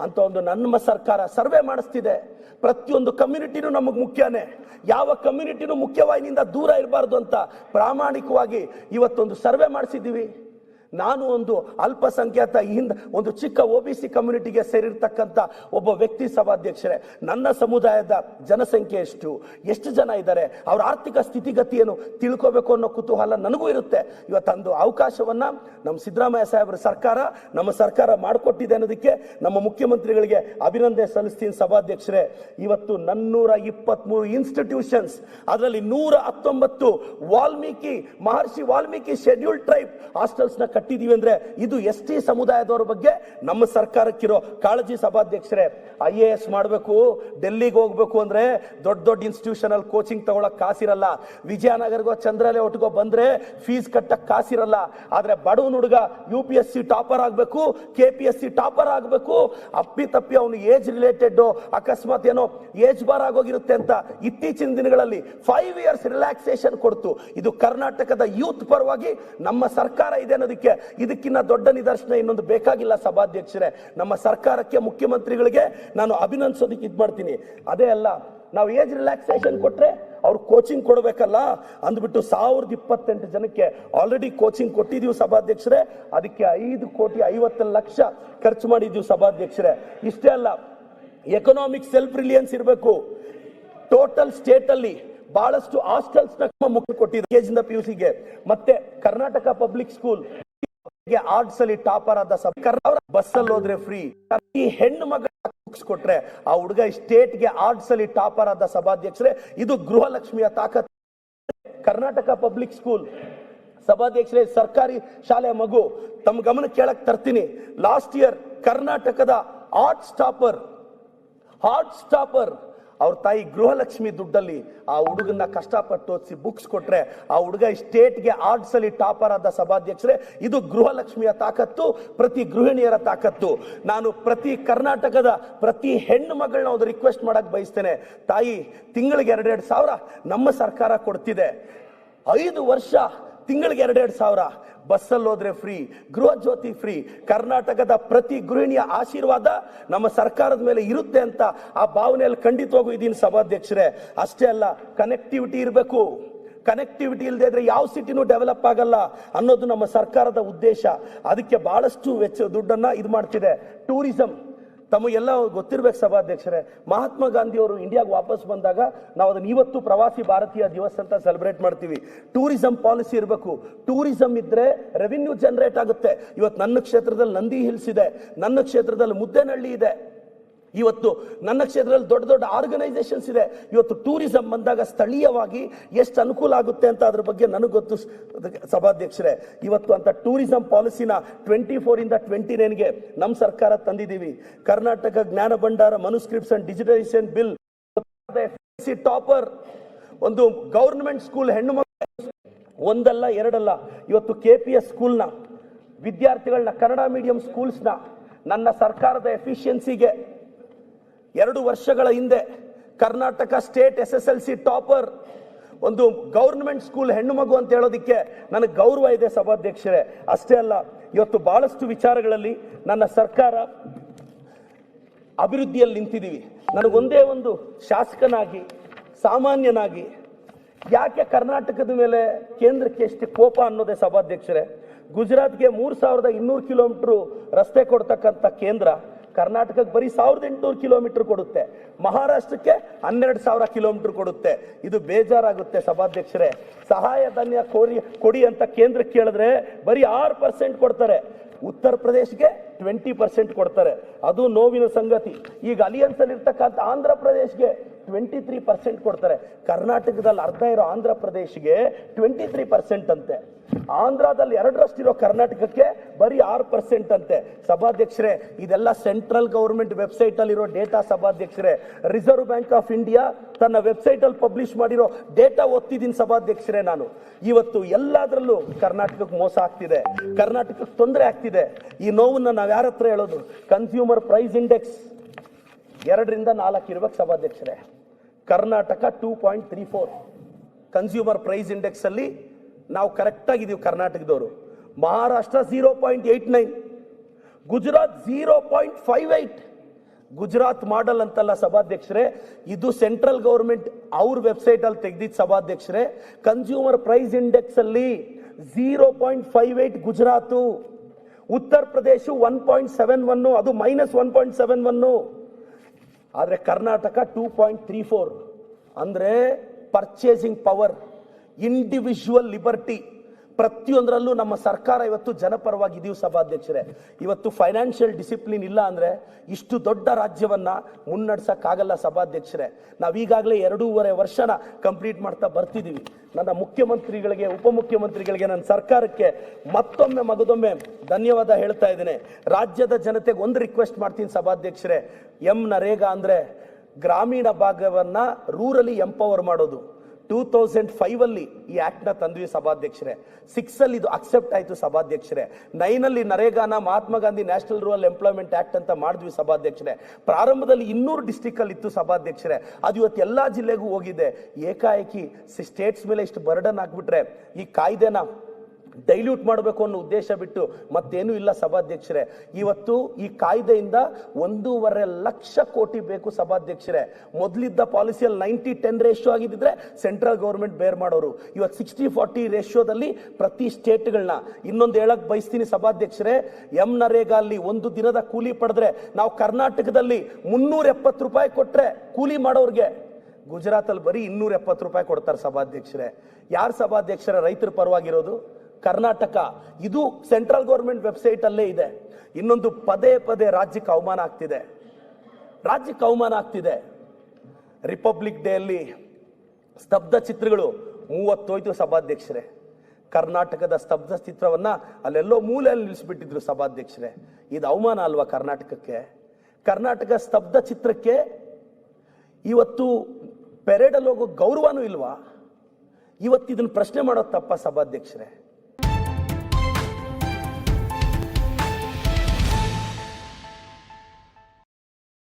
Speaker 1: ಅಂತ ಒಂದು ನಮ್ಮ ಸರ್ಕಾರ ಸರ್ವೆ ಮಾಡಿಸ್ತಿದೆ. ಪ್ರತಿಯೊಂದು ಕಮ್ಯುನಿಟಿನೂ ನಮಗೆ ಮುಖ್ಯನೇ. ಯಾವ ಕಮ್ಯುನಿಟಿನೂ ಮುಖ್ಯವಾಹಿನಿಯಿಂದ ದೂರ ಇರಬಾರ್ದು ಅಂತ ಪ್ರಾಮಾಣಿಕವಾಗಿ ಇವತ್ತೊಂದು ಸರ್ವೆ ಮಾಡಿಸಿದ್ದೀವಿ. ನಾನು ಒಂದು ಅಲ್ಪಸಂಖ್ಯಾತ ಹಿಂದ್, ಒಂದು ಚಿಕ್ಕ ಒ ಬಿ ಸಿ ಕಮ್ಯುನಿಟಿಗೆ ಸೇರಿರ್ತಕ್ಕಂಥ ಒಬ್ಬ ವ್ಯಕ್ತಿ ಸಭಾಧ್ಯಕ್ಷರೇ. ನನ್ನ ಸಮುದಾಯದ ಜನಸಂಖ್ಯೆ ಎಷ್ಟು? ಎಷ್ಟು ಜನ ಇದ್ದಾರೆ? ಅವ್ರ ಆರ್ಥಿಕ ಸ್ಥಿತಿಗತಿಯನ್ನು ತಿಳ್ಕೋಬೇಕು ಅನ್ನೋ ಕುತೂಹಲ ನನಗೂ ಇರುತ್ತೆ. ಇವತ್ತೊಂದು ಅವಕಾಶವನ್ನ ನಮ್ಮ ಸಿದ್ದರಾಮಯ್ಯ ಸಾಹೇಬರ ಸರ್ಕಾರ, ನಮ್ಮ ಸರ್ಕಾರ ಮಾಡಿಕೊಟ್ಟಿದೆ ಅನ್ನೋದಕ್ಕೆ ನಮ್ಮ ಮುಖ್ಯಮಂತ್ರಿಗಳಿಗೆ ಅಭಿನಂದನೆ ಸಲ್ಲಿಸ್ತೀನಿ ಸಭಾಧ್ಯಕ್ಷರೇ. ಇವತ್ತು ನನ್ನೂರ ಇಪ್ಪತ್ಮೂರು ಇನ್ಸ್ಟಿಟ್ಯೂಷನ್ಸ್ ಅದರಲ್ಲಿ ನೂರ ಹತ್ತೊಂಬತ್ತು ವಾಲ್ಮೀಕಿ, ಮಹರ್ಷಿ ವಾಲ್ಮೀಕಿ ಶೆಡ್ಯೂಲ್ ಟ್ರೈಬ್ ಹಾಸ್ಟೆಲ್ಸ್ನ ಕಟ್ಟಿದೀವಿ ಅಂದ್ರೆ ಇದು ಎಸ್ ಟಿ ಸಮುದಾಯದವರ ಬಗ್ಗೆ ನಮ್ಮ ಸರ್ಕಾರಕ್ಕಿರೋ ಕಾಳಜಿ ಸಭಾಧ್ಯಕ್ಷರೇ ಐ ಎ ಎಸ್ ಮಾಡಬೇಕು, ಡೆಲ್ಲಿಗೆ ಹೋಗ್ಬೇಕು ಅಂದ್ರೆ ದೊಡ್ಡ ದೊಡ್ಡ ಇನ್ಸ್ಟಿಟ್ಯೂಷನ್ ಅಲ್ಲಿ ಕೋಚಿಂಗ್ ತಗೊಳಕ್ ಕಾಸಿರಲ್ಲ. ವಿಜಯನಗರ್ಗೋ ಚಂದ್ರಲೆ ಒಟ್ಟಿಗೋ ಬಂದ್ರೆ ಫೀಸ್ ಕಟ್ಟಕ್ ಕಾಸಿರಲ್ಲ. ಆದ್ರೆ ಬಡವನ ಹುಡುಗ U P S C topper ಆಗ್ಬೇಕು K P S C topper ಆಗ್ಬೇಕು, ಅಪ್ಪಿ ತಪ್ಪಿ ಅವನು ಏಜ್ ರಿಲೇಟೆಡ್ ಅಕಸ್ಮಾತ್ ಏನೋ ಏಜ್ ಬಾರ್ ಆಗೋಗಿರುತ್ತೆ ಅಂತ ಇತ್ತೀಚಿನ ದಿನಗಳಲ್ಲಿ ಫೈವ್ ಇಯರ್ಸ್ ರಿಲ್ಯಾಕ್ಸೇಷನ್ ಕೊಡ್ತು. ಇದು ಕರ್ನಾಟಕದ ಯೂತ್ ಪರವಾಗಿ ನಮ್ಮ ಸರ್ಕಾರ ಇದೆ ಅನ್ನೋದಕ್ಕೆ ಇದಕ್ಕಿಂತ ದೊಡ್ಡ ನಿದರ್ಶನ ಇನ್ನೊಂದು ಬೇಕಾಗಿಲ್ಲ ಸಭಾಧ್ಯಕ್ಷರೇ. ನಮ್ಮ ಸರ್ಕಾರಕ್ಕೆ ಮುಖ್ಯಮಂತ್ರಿಗಳಿಗೆ ನಾನು ಅಭಿನಂದಿಸೋದಕ್ಕೆ ಇದು ಮಾಡ್ತೀನಿ. ಅದೇ ಅಲ್ಲ, ನಾವು ಏಜ್ ರಿಲ್ಯಾಕ್ಸೇಷನ್ ಕೊಟ್ರೆ ಅವ್ರು ಕೋಚಿಂಗ್ ಕೊಡಬೇಕಲ್ಲ? ಅಂದ್ಬಿಟ್ಟು ಸಾವಿರದ ಇಪ್ಪತ್ತೆಂಟು ಜನಕ್ಕೆ ಆಲ್ರೆಡಿ ಕೋಚಿಂಗ್ ಕೊಟ್ಟಿದೀವಿ ಸಭಾಧ್ಯಕ್ಷರೇ. ಅದಕ್ಕೆ ಐದು ಕೋಟಿ ಐವತ್ತು ಲಕ್ಷ ಖರ್ಚು ಮಾಡಿದೀವಿ ಸಭಾಧ್ಯಕ್ಷರೇ. ಇಷ್ಟೇ ಅಲ್ಲ ಎಕನಾಮಿಕ್ ಸೆಲ್ಫ್ ರಿಲಿಯನ್ಸ್ ಇರಬೇಕು ಟೋಟಲ್ ಸ್ಟೇಟಲ್ಲಿ ಬಹಳಷ್ಟು ಹಾಸ್ಟೆಲ್ಸ್ ಮುಖ್ಯ ಪಿ ಯು ಸಿಗೆ ಮತ್ತೆ ಕರ್ನಾಟಕ ಪಬ್ಲಿಕ್ ಸ್ಕೂಲ್ ಆರ್ಟ್ಸ್ ಅಲ್ಲಿ ಟಾಪರ್ ಆದ ಬಸ್ ಅಲ್ಲಿ ಹೋದ್ರೆ ಫ್ರೀ ಈ ಹೆಣ್ಣು ಮಗ ಕೊಟ್ರೆ ಆ ಹುಡುಗ ಸ್ಟೇಟ್ಗೆ ಆರ್ಟ್ಸ್ ಅಲ್ಲಿ ಟಾಪರ್ ಆದ ಸಭಾಧ್ಯಕ್ಷರೇ, ಇದು ಗೃಹಲಕ್ಷ್ಮಿಯ ತಾಕತ್. ಕರ್ನಾಟಕ ಪಬ್ಲಿಕ್ ಸ್ಕೂಲ್ ಸಭಾಧ್ಯಕ್ಷರೇ, ಸರ್ಕಾರಿ ಶಾಲೆ ಮಗು ತಮ್ಮ ಗಮನ ಕೇಳಕ್ ತರ್ತೀನಿ. ಲಾಸ್ಟ್ ಇಯರ್ ಕರ್ನಾಟಕದ ಆರ್ಟ್ ಸ್ಟಾಪರ್ ಹಾಟ್ ಸ್ಟಾಪರ್ ಅವ್ರ ತಾಯಿ ಗೃಹಲಕ್ಷ್ಮಿ ದುಡ್ಡಲ್ಲಿ ಆ ಹುಡುಗನ ಕಷ್ಟಪಟ್ಟು ಓದಿಸಿ ಬುಕ್ಸ್ ಕೊಟ್ರೆ ಆ ಹುಡುಗ ಸ್ಟೇಟ್ಗೆ ಆರ್ಟ್ಸ್ ಅಲ್ಲಿ ಟಾಪರ್ ಆದ ಸಭಾಧ್ಯಕ್ಷರೇ, ಇದು ಗೃಹಲಕ್ಷ್ಮಿಯ ತಾಕತ್ತು, ಪ್ರತಿ ಗೃಹಿಣಿಯರ ತಾಕತ್ತು. ನಾನು ಪ್ರತಿ ಕರ್ನಾಟಕದ ಪ್ರತಿ ಹೆಣ್ಣು ಮಗಳನ್ನ ಒಂದು ರಿಕ್ವೆಸ್ಟ್ ಮಾಡಕ್ ಬಯಸ್ತೇನೆ. ತಾಯಿ, ತಿಂಗಳಿಗೆ ಎರಡೆರಡು ಸಾವಿರ ನಮ್ಮ ಸರ್ಕಾರ ಕೊಡ್ತಿದೆ. ಐದು ವರ್ಷ ತಿಂಗಳಿಗೆ ಎರಡೆರಡು ಸಾವಿರ. ಬಸ್ಸಲ್ಲಿ ಹೋದ್ರೆ ಫ್ರೀ ಗೃಹ ಜ್ಯೋತಿ ಫ್ರೀ ಕರ್ನಾಟಕದ ಪ್ರತಿ ಗೃಹಿಣಿಯ ಆಶೀರ್ವಾದ ನಮ್ಮ ಸರ್ಕಾರದ ಮೇಲೆ ಇರುತ್ತೆ ಅಂತ ಆ ಭಾವನೆಯಲ್ಲಿ ಖಂಡಿತವಾಗೂ ಇದೀನಿ ಸಭಾಧ್ಯಕ್ಷರೇ. ಅಷ್ಟೇ ಅಲ್ಲ ಕನೆಕ್ಟಿವಿಟಿ ಇರಬೇಕು. ಕನೆಕ್ಟಿವಿಟಿ ಇಲ್ಲದೆ ಇದ್ರೆ ಯಾವ ಸಿಟಿನೂ ಡೆವಲಪ್ ಆಗಲ್ಲ ಅನ್ನೋದು ನಮ್ಮ ಸರ್ಕಾರದ ಉದ್ದೇಶ. ಅದಕ್ಕೆ ಬಹಳಷ್ಟು ವೆಚ್ಚ ದುಡ್ಡನ್ನ ಇದು ಮಾಡ್ತಿದೆ ಟೂರಿಸಂ ತಮಗೆಲ್ಲ ಗೊತ್ತಿರ್ಬೇಕು ಸಭಾಧ್ಯಕ್ಷರೇ. ಮಹಾತ್ಮ ಗಾಂಧಿ ಅವರು ಇಂಡಿಯಾಗೆ ವಾಪಸ್ ಬಂದಾಗ ನಾವು ಅದನ್ನ ಇವತ್ತು ಪ್ರವಾಸಿ ಭಾರತೀಯ ದಿವಸ ಅಂತ ಸೆಲೆಬ್ರೇಟ್ ಮಾಡ್ತೀವಿ. ಟೂರಿಸಂ ಪಾಲಿಸಿ ಇರಬೇಕು. ಟೂರಿಸಂ ಇದ್ದರೆ ರೆವಿನ್ಯೂ ಜನರೇಟ್ ಆಗುತ್ತೆ. ಇವತ್ತು ನನ್ನ ಕ್ಷೇತ್ರದಲ್ಲಿ ನಂದಿ ಹಿಲ್ಸ್ ಇದೆ. ನನ್ನ ಕ್ಷೇತ್ರದಲ್ಲಿ ಮುದ್ದೇನಹಳ್ಳಿ ಇದೆ. ಇವತ್ತು ನನ್ನ ಕ್ಷೇತ್ರದಲ್ಲಿ ದೊಡ್ಡ ದೊಡ್ಡ ಆರ್ಗನೈಸೇಷನ್ಸ್ ಇದೆ. ಇವತ್ತು ಟೂರಿಸಂ ಬಂದಾಗ ಸ್ಥಳೀಯವಾಗಿ ಎಷ್ಟು ಅನುಕೂಲ ಆಗುತ್ತೆ ಅಂತ ಅದ್ರ ಬಗ್ಗೆ ನನಗೆ ಗೊತ್ತು ಸಭಾಧ್ಯಕ್ಷರೇ. ಇವತ್ತು ಅಂತ ಟೂರಿಸಂ ಪಾಲಿಸಿನ ಟ್ವೆಂಟಿ ಫೋರಿಂದ ಟ್ವೆಂಟಿ ನೈನ್ಗೆ ನಮ್ಮ ಸರ್ಕಾರ ತಂದಿದ್ದೀವಿ. Karnataka Jnana Bhandara manuscripts and digitalisation bill topper ಒಂದು ಗೌರ್ಮೆಂಟ್ ಸ್ಕೂಲ್ ಹೆಣ್ಣು ಒಂದಲ್ಲ ಎರಡಲ್ಲ. ಇವತ್ತು ಕೆ ಪಿ ಎಸ್ ಸ್ಕೂಲ್ನ ವಿದ್ಯಾರ್ಥಿಗಳನ್ನ ಕನ್ನಡ ಮೀಡಿಯಂ ಸ್ಕೂಲ್ಸ್ನ ನನ್ನ ಸರ್ಕಾರದ ಎಫಿಷಿಯನ್ಸಿಗೆ ಎರಡು ವರ್ಷಗಳ ಹಿಂದೆ Karnataka state S S L C topper, ಒಂದು ಗೌರ್ಮೆಂಟ್ ಸ್ಕೂಲ್ ಹೆಣ್ಣು ಮಗು ಅಂತ ಹೇಳೋದಕ್ಕೆ ನನಗೆ ಗೌರವ ಇದೆ ಸಭಾಧ್ಯಕ್ಷರೇ. ಅಷ್ಟೇ ಅಲ್ಲ, ಇವತ್ತು ಬಹಳಷ್ಟು ವಿಚಾರಗಳಲ್ಲಿ ನನ್ನ ಸರ್ಕಾರ ಅಭಿವೃದ್ಧಿಯಲ್ಲಿ ನಿಂತಿದ್ದೀವಿ. ನನಗೊಂದೇ ಒಂದು ಶಾಸಕನಾಗಿ, ಸಾಮಾನ್ಯನಾಗಿ, ಯಾಕೆ ಕರ್ನಾಟಕದ ಮೇಲೆ ಕೇಂದ್ರಕ್ಕೆ ಎಷ್ಟು ಕೋಪ ಅನ್ನೋದೇ ಸಭಾಧ್ಯಕ್ಷರೇ. ಗುಜರಾತ್ಗೆ ಮೂರು ಸಾವಿರದ ಇನ್ನೂರು ಕಿಲೋಮೀಟರ್ ರಸ್ತೆ ಕೊಡ್ತಕ್ಕಂಥ ಕೇಂದ್ರ ಕರ್ನಾಟಕಕ್ಕೆ ಬರೀ ಸಾವಿರದ ಎಂಟುನೂರು ಕಿಲೋಮೀಟರ್ ಕೊಡುತ್ತೆ. ಮಹಾರಾಷ್ಟ್ರಕ್ಕೆ ಹನ್ನೆರಡು ಸಾವಿರ ಕಿಲೋಮೀಟರ್ ಕೊಡುತ್ತೆ. ಇದು ಬೇಜಾರಾಗುತ್ತೆ ಸಭಾಧ್ಯಕ್ಷರೇ. ಸಹಾಯಧನ್ಯ ಕೋರಿ, ಕೊಡಿ ಅಂತ ಕೇಂದ್ರಕ್ಕೆ ಕೇಳಿದ್ರೆ ಬರೀ ಆರು ಪರ್ಸೆಂಟ್ ಕೊಡ್ತಾರೆ. ಉತ್ತರ ಪ್ರದೇಶ್ಗೆ ಟ್ವೆಂಟಿ ಪರ್ಸೆಂಟ್ ಕೊಡ್ತಾರೆ. ಅದು ನೋವಿನ ಸಂಗತಿ. ಈಗ ಅಲಿಯನ್ಸ್ ಅಲ್ಲಿ ಇರ್ತಕ್ಕಂಥ ಆಂಧ್ರ ಪ್ರದೇಶ್ಗೆ ಟ್ವೆಂಟಿ ತ್ರೀ ಪರ್ಸೆಂಟ್ ಕೊಡ್ತಾರೆ. ಕರ್ನಾಟಕದಲ್ಲಿ ಅರ್ಧ ಇರೋ ಆಂಧ್ರ ಪ್ರದೇಶ್ಗೆ ಟ್ವೆಂಟಿ ತ್ರೀ ಪರ್ಸೆಂಟ್ ಅಂತೆ. ಆಂಧ್ರದಲ್ಲಿ ಎರಡರಷ್ಟಿರೋ ಕರ್ನಾಟಕಕ್ಕೆ ಬರೀ ಆರು ಪರ್ಸೆಂಟ್ ಅಂತೆ. ಸಭಾಧ್ಯಕ್ಷರೇ, ಇದೆಲ್ಲ ಸೆಂಟ್ರಲ್ ಗೌರ್ಮೆಂಟ್ ವೆಬ್ಸೈಟಲ್ಲಿರೋ ಡೇಟಾ ಸಭಾಧ್ಯಕ್ಷರೇ. ರಿಸರ್ವ್ ಬ್ಯಾಂಕ್ ಆಫ್ ಇಂಡಿಯಾ ತನ್ನ ವೆಬ್ಸೈಟ್ ಅಲ್ಲಿ ಪಬ್ಲಿಷ್ ಮಾಡಿರೋ ಡೇಟಾ ಓದ್ತಿದ್ದೀನಿ ಸಭಾಧ್ಯಕ್ಷರೇ ನಾನು. ಇವತ್ತು ಎಲ್ಲದರಲ್ಲೂ ಕರ್ನಾಟಕಕ್ಕೆ ಮೋಸ ಆಗ್ತಿದೆ. ಕರ್ನಾಟಕಕ್ಕೆ ತೊಂದರೆ ಆಗ್ತಿದೆ. ಈ ನೋವನ್ನ ನಾವು ಯಾರ ಹತ್ರ ಹೇಳೋದು? ಕನ್ಸ್ಯೂಮರ್ ಪ್ರೈಸ್ ಇಂಡೆಕ್ಸ್ ಎರಡರಿಂದ ನಾಲ್ಕು ಇರ್ಬೇಕು ಸಭಾಧ್ಯಕ್ಷರೇ. Karnataka two point three four consumer price index ಅಲ್ಲಿ ನಾವು ಕರೆಕ್ಟಾಗಿದ್ದೀವಿ ಕರ್ನಾಟಕದವರು. Maharashtra zero point eight nine Gujarat zero point five eight Gujarat model ಅಂತಲ್ಲ ಸಭಾಧ್ಯಕ್ಷರೇ, ಇದು ಸೆಂಟ್ರಲ್ ಗೌರ್ಮೆಂಟ್ ಅವ್ರ ವೆಬ್ಸೈಟ್ ಅಲ್ಲಿ ತೆಗೆದಿದ್ದ ಸಭಾಧ್ಯಕ್ಷರೇ. ಕನ್ಸ್ಯೂಮರ್ ಪ್ರೈಸ್ ಇಂಡೆಕ್ಸ್ ಅಲ್ಲಿ zero point five eight Gujarat, Uttar Pradesh one point seven one ಅದು minus one point seven one ಆದರೆ Karnataka two point three four ಅಂದರೆ ಪರ್ಚೇಸಿಂಗ್ ಪವರ್ ಇಂಡಿವಿಜುವಲ್ ಲಿಬರ್ಟಿ ಪ್ರತಿಯೊಂದರಲ್ಲೂ ನಮ್ಮ ಸರ್ಕಾರ ಇವತ್ತು ಜನಪರವಾಗಿ ಇದೀವಿ ಸಭಾಧ್ಯಕ್ಷರೇ. ಇವತ್ತು ಫೈನಾನ್ಷಿಯಲ್ ಡಿಸಿಪ್ಲಿನ್ ಇಲ್ಲ ಅಂದರೆ ಇಷ್ಟು ದೊಡ್ಡ ರಾಜ್ಯವನ್ನು ಮುನ್ನಡೆಸೋಕ್ಕಾಗಲ್ಲ ಸಭಾಧ್ಯಕ್ಷರೇ. ನಾವೀಗಾಗಲೇ ಎರಡೂವರೆ ವರ್ಷನ ಕಂಪ್ಲೀಟ್ ಮಾಡ್ತಾ ಬರ್ತಿದ್ದೀವಿ ನನ್ನ ಮುಖ್ಯಮಂತ್ರಿಗಳಿಗೆ, ಉಪಮುಖ್ಯಮಂತ್ರಿಗಳಿಗೆ ನನ್ನ ಸರ್ಕಾರಕ್ಕೆ ಮತ್ತೊಮ್ಮೆ ಮಗದೊಮ್ಮೆ ಧನ್ಯವಾದ ಹೇಳ್ತಾ ಇದ್ದೇನೆ. ರಾಜ್ಯದ ಜನತೆಗೆ ಒಂದು ರಿಕ್ವೆಸ್ಟ್ ಮಾಡ್ತೀನಿ ಸಭಾಧ್ಯಕ್ಷರೇ. ಎಂ ನರೇಗಾ ಅಂದರೆ ಗ್ರಾಮೀಣ ಭಾಗವನ್ನು ರೂರಲಿ ಎಂಪವರ್ ಮಾಡೋದು. ಟೂ ತೌಸಂಡ್ ಫೈವ್ ಅಲ್ಲಿ ಈ ಆಕ್ಟ್ನ ತಂದ್ವಿ ಸಭಾಧ್ಯಕ್ಷರೇ. ಸಿಕ್ಸಲ್ಲಿ ಇದು ಅಕ್ಸೆಪ್ಟ್ ಆಯ್ತು ಸಭಾಧ್ಯಕ್ಷರೇ. ನೈನಲ್ಲಿ ನರೇಗಾನ, Mahatma Gandhi national rural employment act ಅಂತ ಮಾಡಿದ್ವಿ ಸಭಾಧ್ಯಕ್ಷರೇ. ಪ್ರಾರಂಭದಲ್ಲಿ ಇನ್ನೂರು ಡಿಸ್ಟಿಕ್ ಅಲ್ಲಿ ಇತ್ತು ಸಭಾಧ್ಯಕ್ಷರೇ. ಅದು ಇವತ್ತು ಎಲ್ಲಾ ಜಿಲ್ಲೆಗೂ ಹೋಗಿದೆ. ಏಕಾಏಕಿ ಸ್ಟೇಟ್ಸ್ ಮೇಲೆ ಇಷ್ಟು ಬರ್ಡನ್ ಹಾಕ್ಬಿಟ್ರೆ ಈ ಕಾಯ್ದೆನ ಡೈಲ್ಯೂಟ್ ಮಾಡಬೇಕು ಅನ್ನೋ ಉದ್ದೇಶ ಬಿಟ್ಟು ಮತ್ತೇನೂ ಇಲ್ಲ ಸಭಾಧ್ಯಕ್ಷರೇ. ಇವತ್ತು ಈ ಕಾಯ್ದೆಯಿಂದ ಒಂದೂವರೆ ಲಕ್ಷ ಕೋಟಿ ಬೇಕು ಸಭಾಧ್ಯಕ್ಷರೇ. ಮೊದಲಿದ್ದ ಪಾಲಿಸಿಯಲ್ಲಿ ನೈಂಟಿ ಟೆನ್ ರೇಷ್ಯೋ ಆಗಿದ್ದರೆ ಸೆಂಟ್ರಲ್ ಗೌರ್ಮೆಂಟ್ ಬೇರ್ ಮಾಡೋರು. ಇವತ್ತು ಸಿಕ್ಸ್ಟಿ ಫಾರ್ಟಿ ರೇಷಿಯೋದಲ್ಲಿ ಪ್ರತಿ ಸ್ಟೇಟ್ಗಳನ್ನ ಇನ್ನೊಂದು ಹೇಳಕ್ಕೆ ಬಯಸ್ತೀನಿ ಸಭಾಧ್ಯಕ್ಷರೇ, ಎಂ ನರೇಗಾ ಅಲ್ಲಿ ಒಂದು ದಿನದ ಕೂಲಿ ಪಡೆದ್ರೆ ನಾವು ಕರ್ನಾಟಕದಲ್ಲಿ ಮುನ್ನೂರ ಎಪ್ಪತ್ತು ರೂಪಾಯಿ ಕೊಟ್ಟರೆ ಕೂಲಿ ಮಾಡೋರಿಗೆ ಗುಜರಾತಲ್ಲಿ ಬರೀ ಇನ್ನೂರ ಎಪ್ಪತ್ತು ರೂಪಾಯಿ ಕೊಡ್ತಾರೆ ಸಭಾಧ್ಯಕ್ಷರೇ. ಯಾರು ಸಭಾಧ್ಯಕ್ಷರ ರೈತರ ಪರವಾಗಿರೋದು? ಕರ್ನಾಟಕ. ಇದು ಸೆಂಟ್ರಲ್ ಗೌರ್ಮೆಂಟ್ ವೆಬ್ಸೈಟ್ ಅಲ್ಲೇ ಇದೆ. ಇನ್ನೊಂದು ಪದೇ ಪದೇ ರಾಜ್ಯಕ್ಕೆ ಅವಮಾನ ಆಗ್ತಿದೆ. ರಾಜ್ಯಕ್ಕೆ ಅವಮಾನ ಆಗ್ತಿದೆ. ರಿಪಬ್ಲಿಕ್ ಡೇ ಅಲ್ಲಿ ಸ್ತಬ್ಧ ಚಿತ್ರಗಳು ಮೂವತ್ತೋಯ್ತು ಸಭಾಧ್ಯಕ್ಷರೇ. ಕರ್ನಾಟಕದ ಸ್ತಬ್ಧ ಚಿತ್ರವನ್ನ ಅಲ್ಲೆಲ್ಲೋ ಮೂಲೆಯಲ್ಲಿ ನಿಲ್ಲಿಸ್ಬಿಟ್ಟಿದ್ರು ಸಭಾಧ್ಯಕ್ಷರೇ. ಇದು ಅವಮಾನ ಅಲ್ವಾ ಕರ್ನಾಟಕಕ್ಕೆ? ಕರ್ನಾಟಕ ಸ್ತಬ್ಧ ಚಿತ್ರಕ್ಕೆ ಇವತ್ತು ಪೆರೇಡಲ್ಲಿ ಹೋಗೋ ಗೌರವನೂ ಇಲ್ವಾ? ಇವತ್ತು ಇದನ್ನು ಪ್ರಶ್ನೆ ಮಾಡೋದು ತಪ್ಪ ಸಭಾಧ್ಯಕ್ಷರೇ.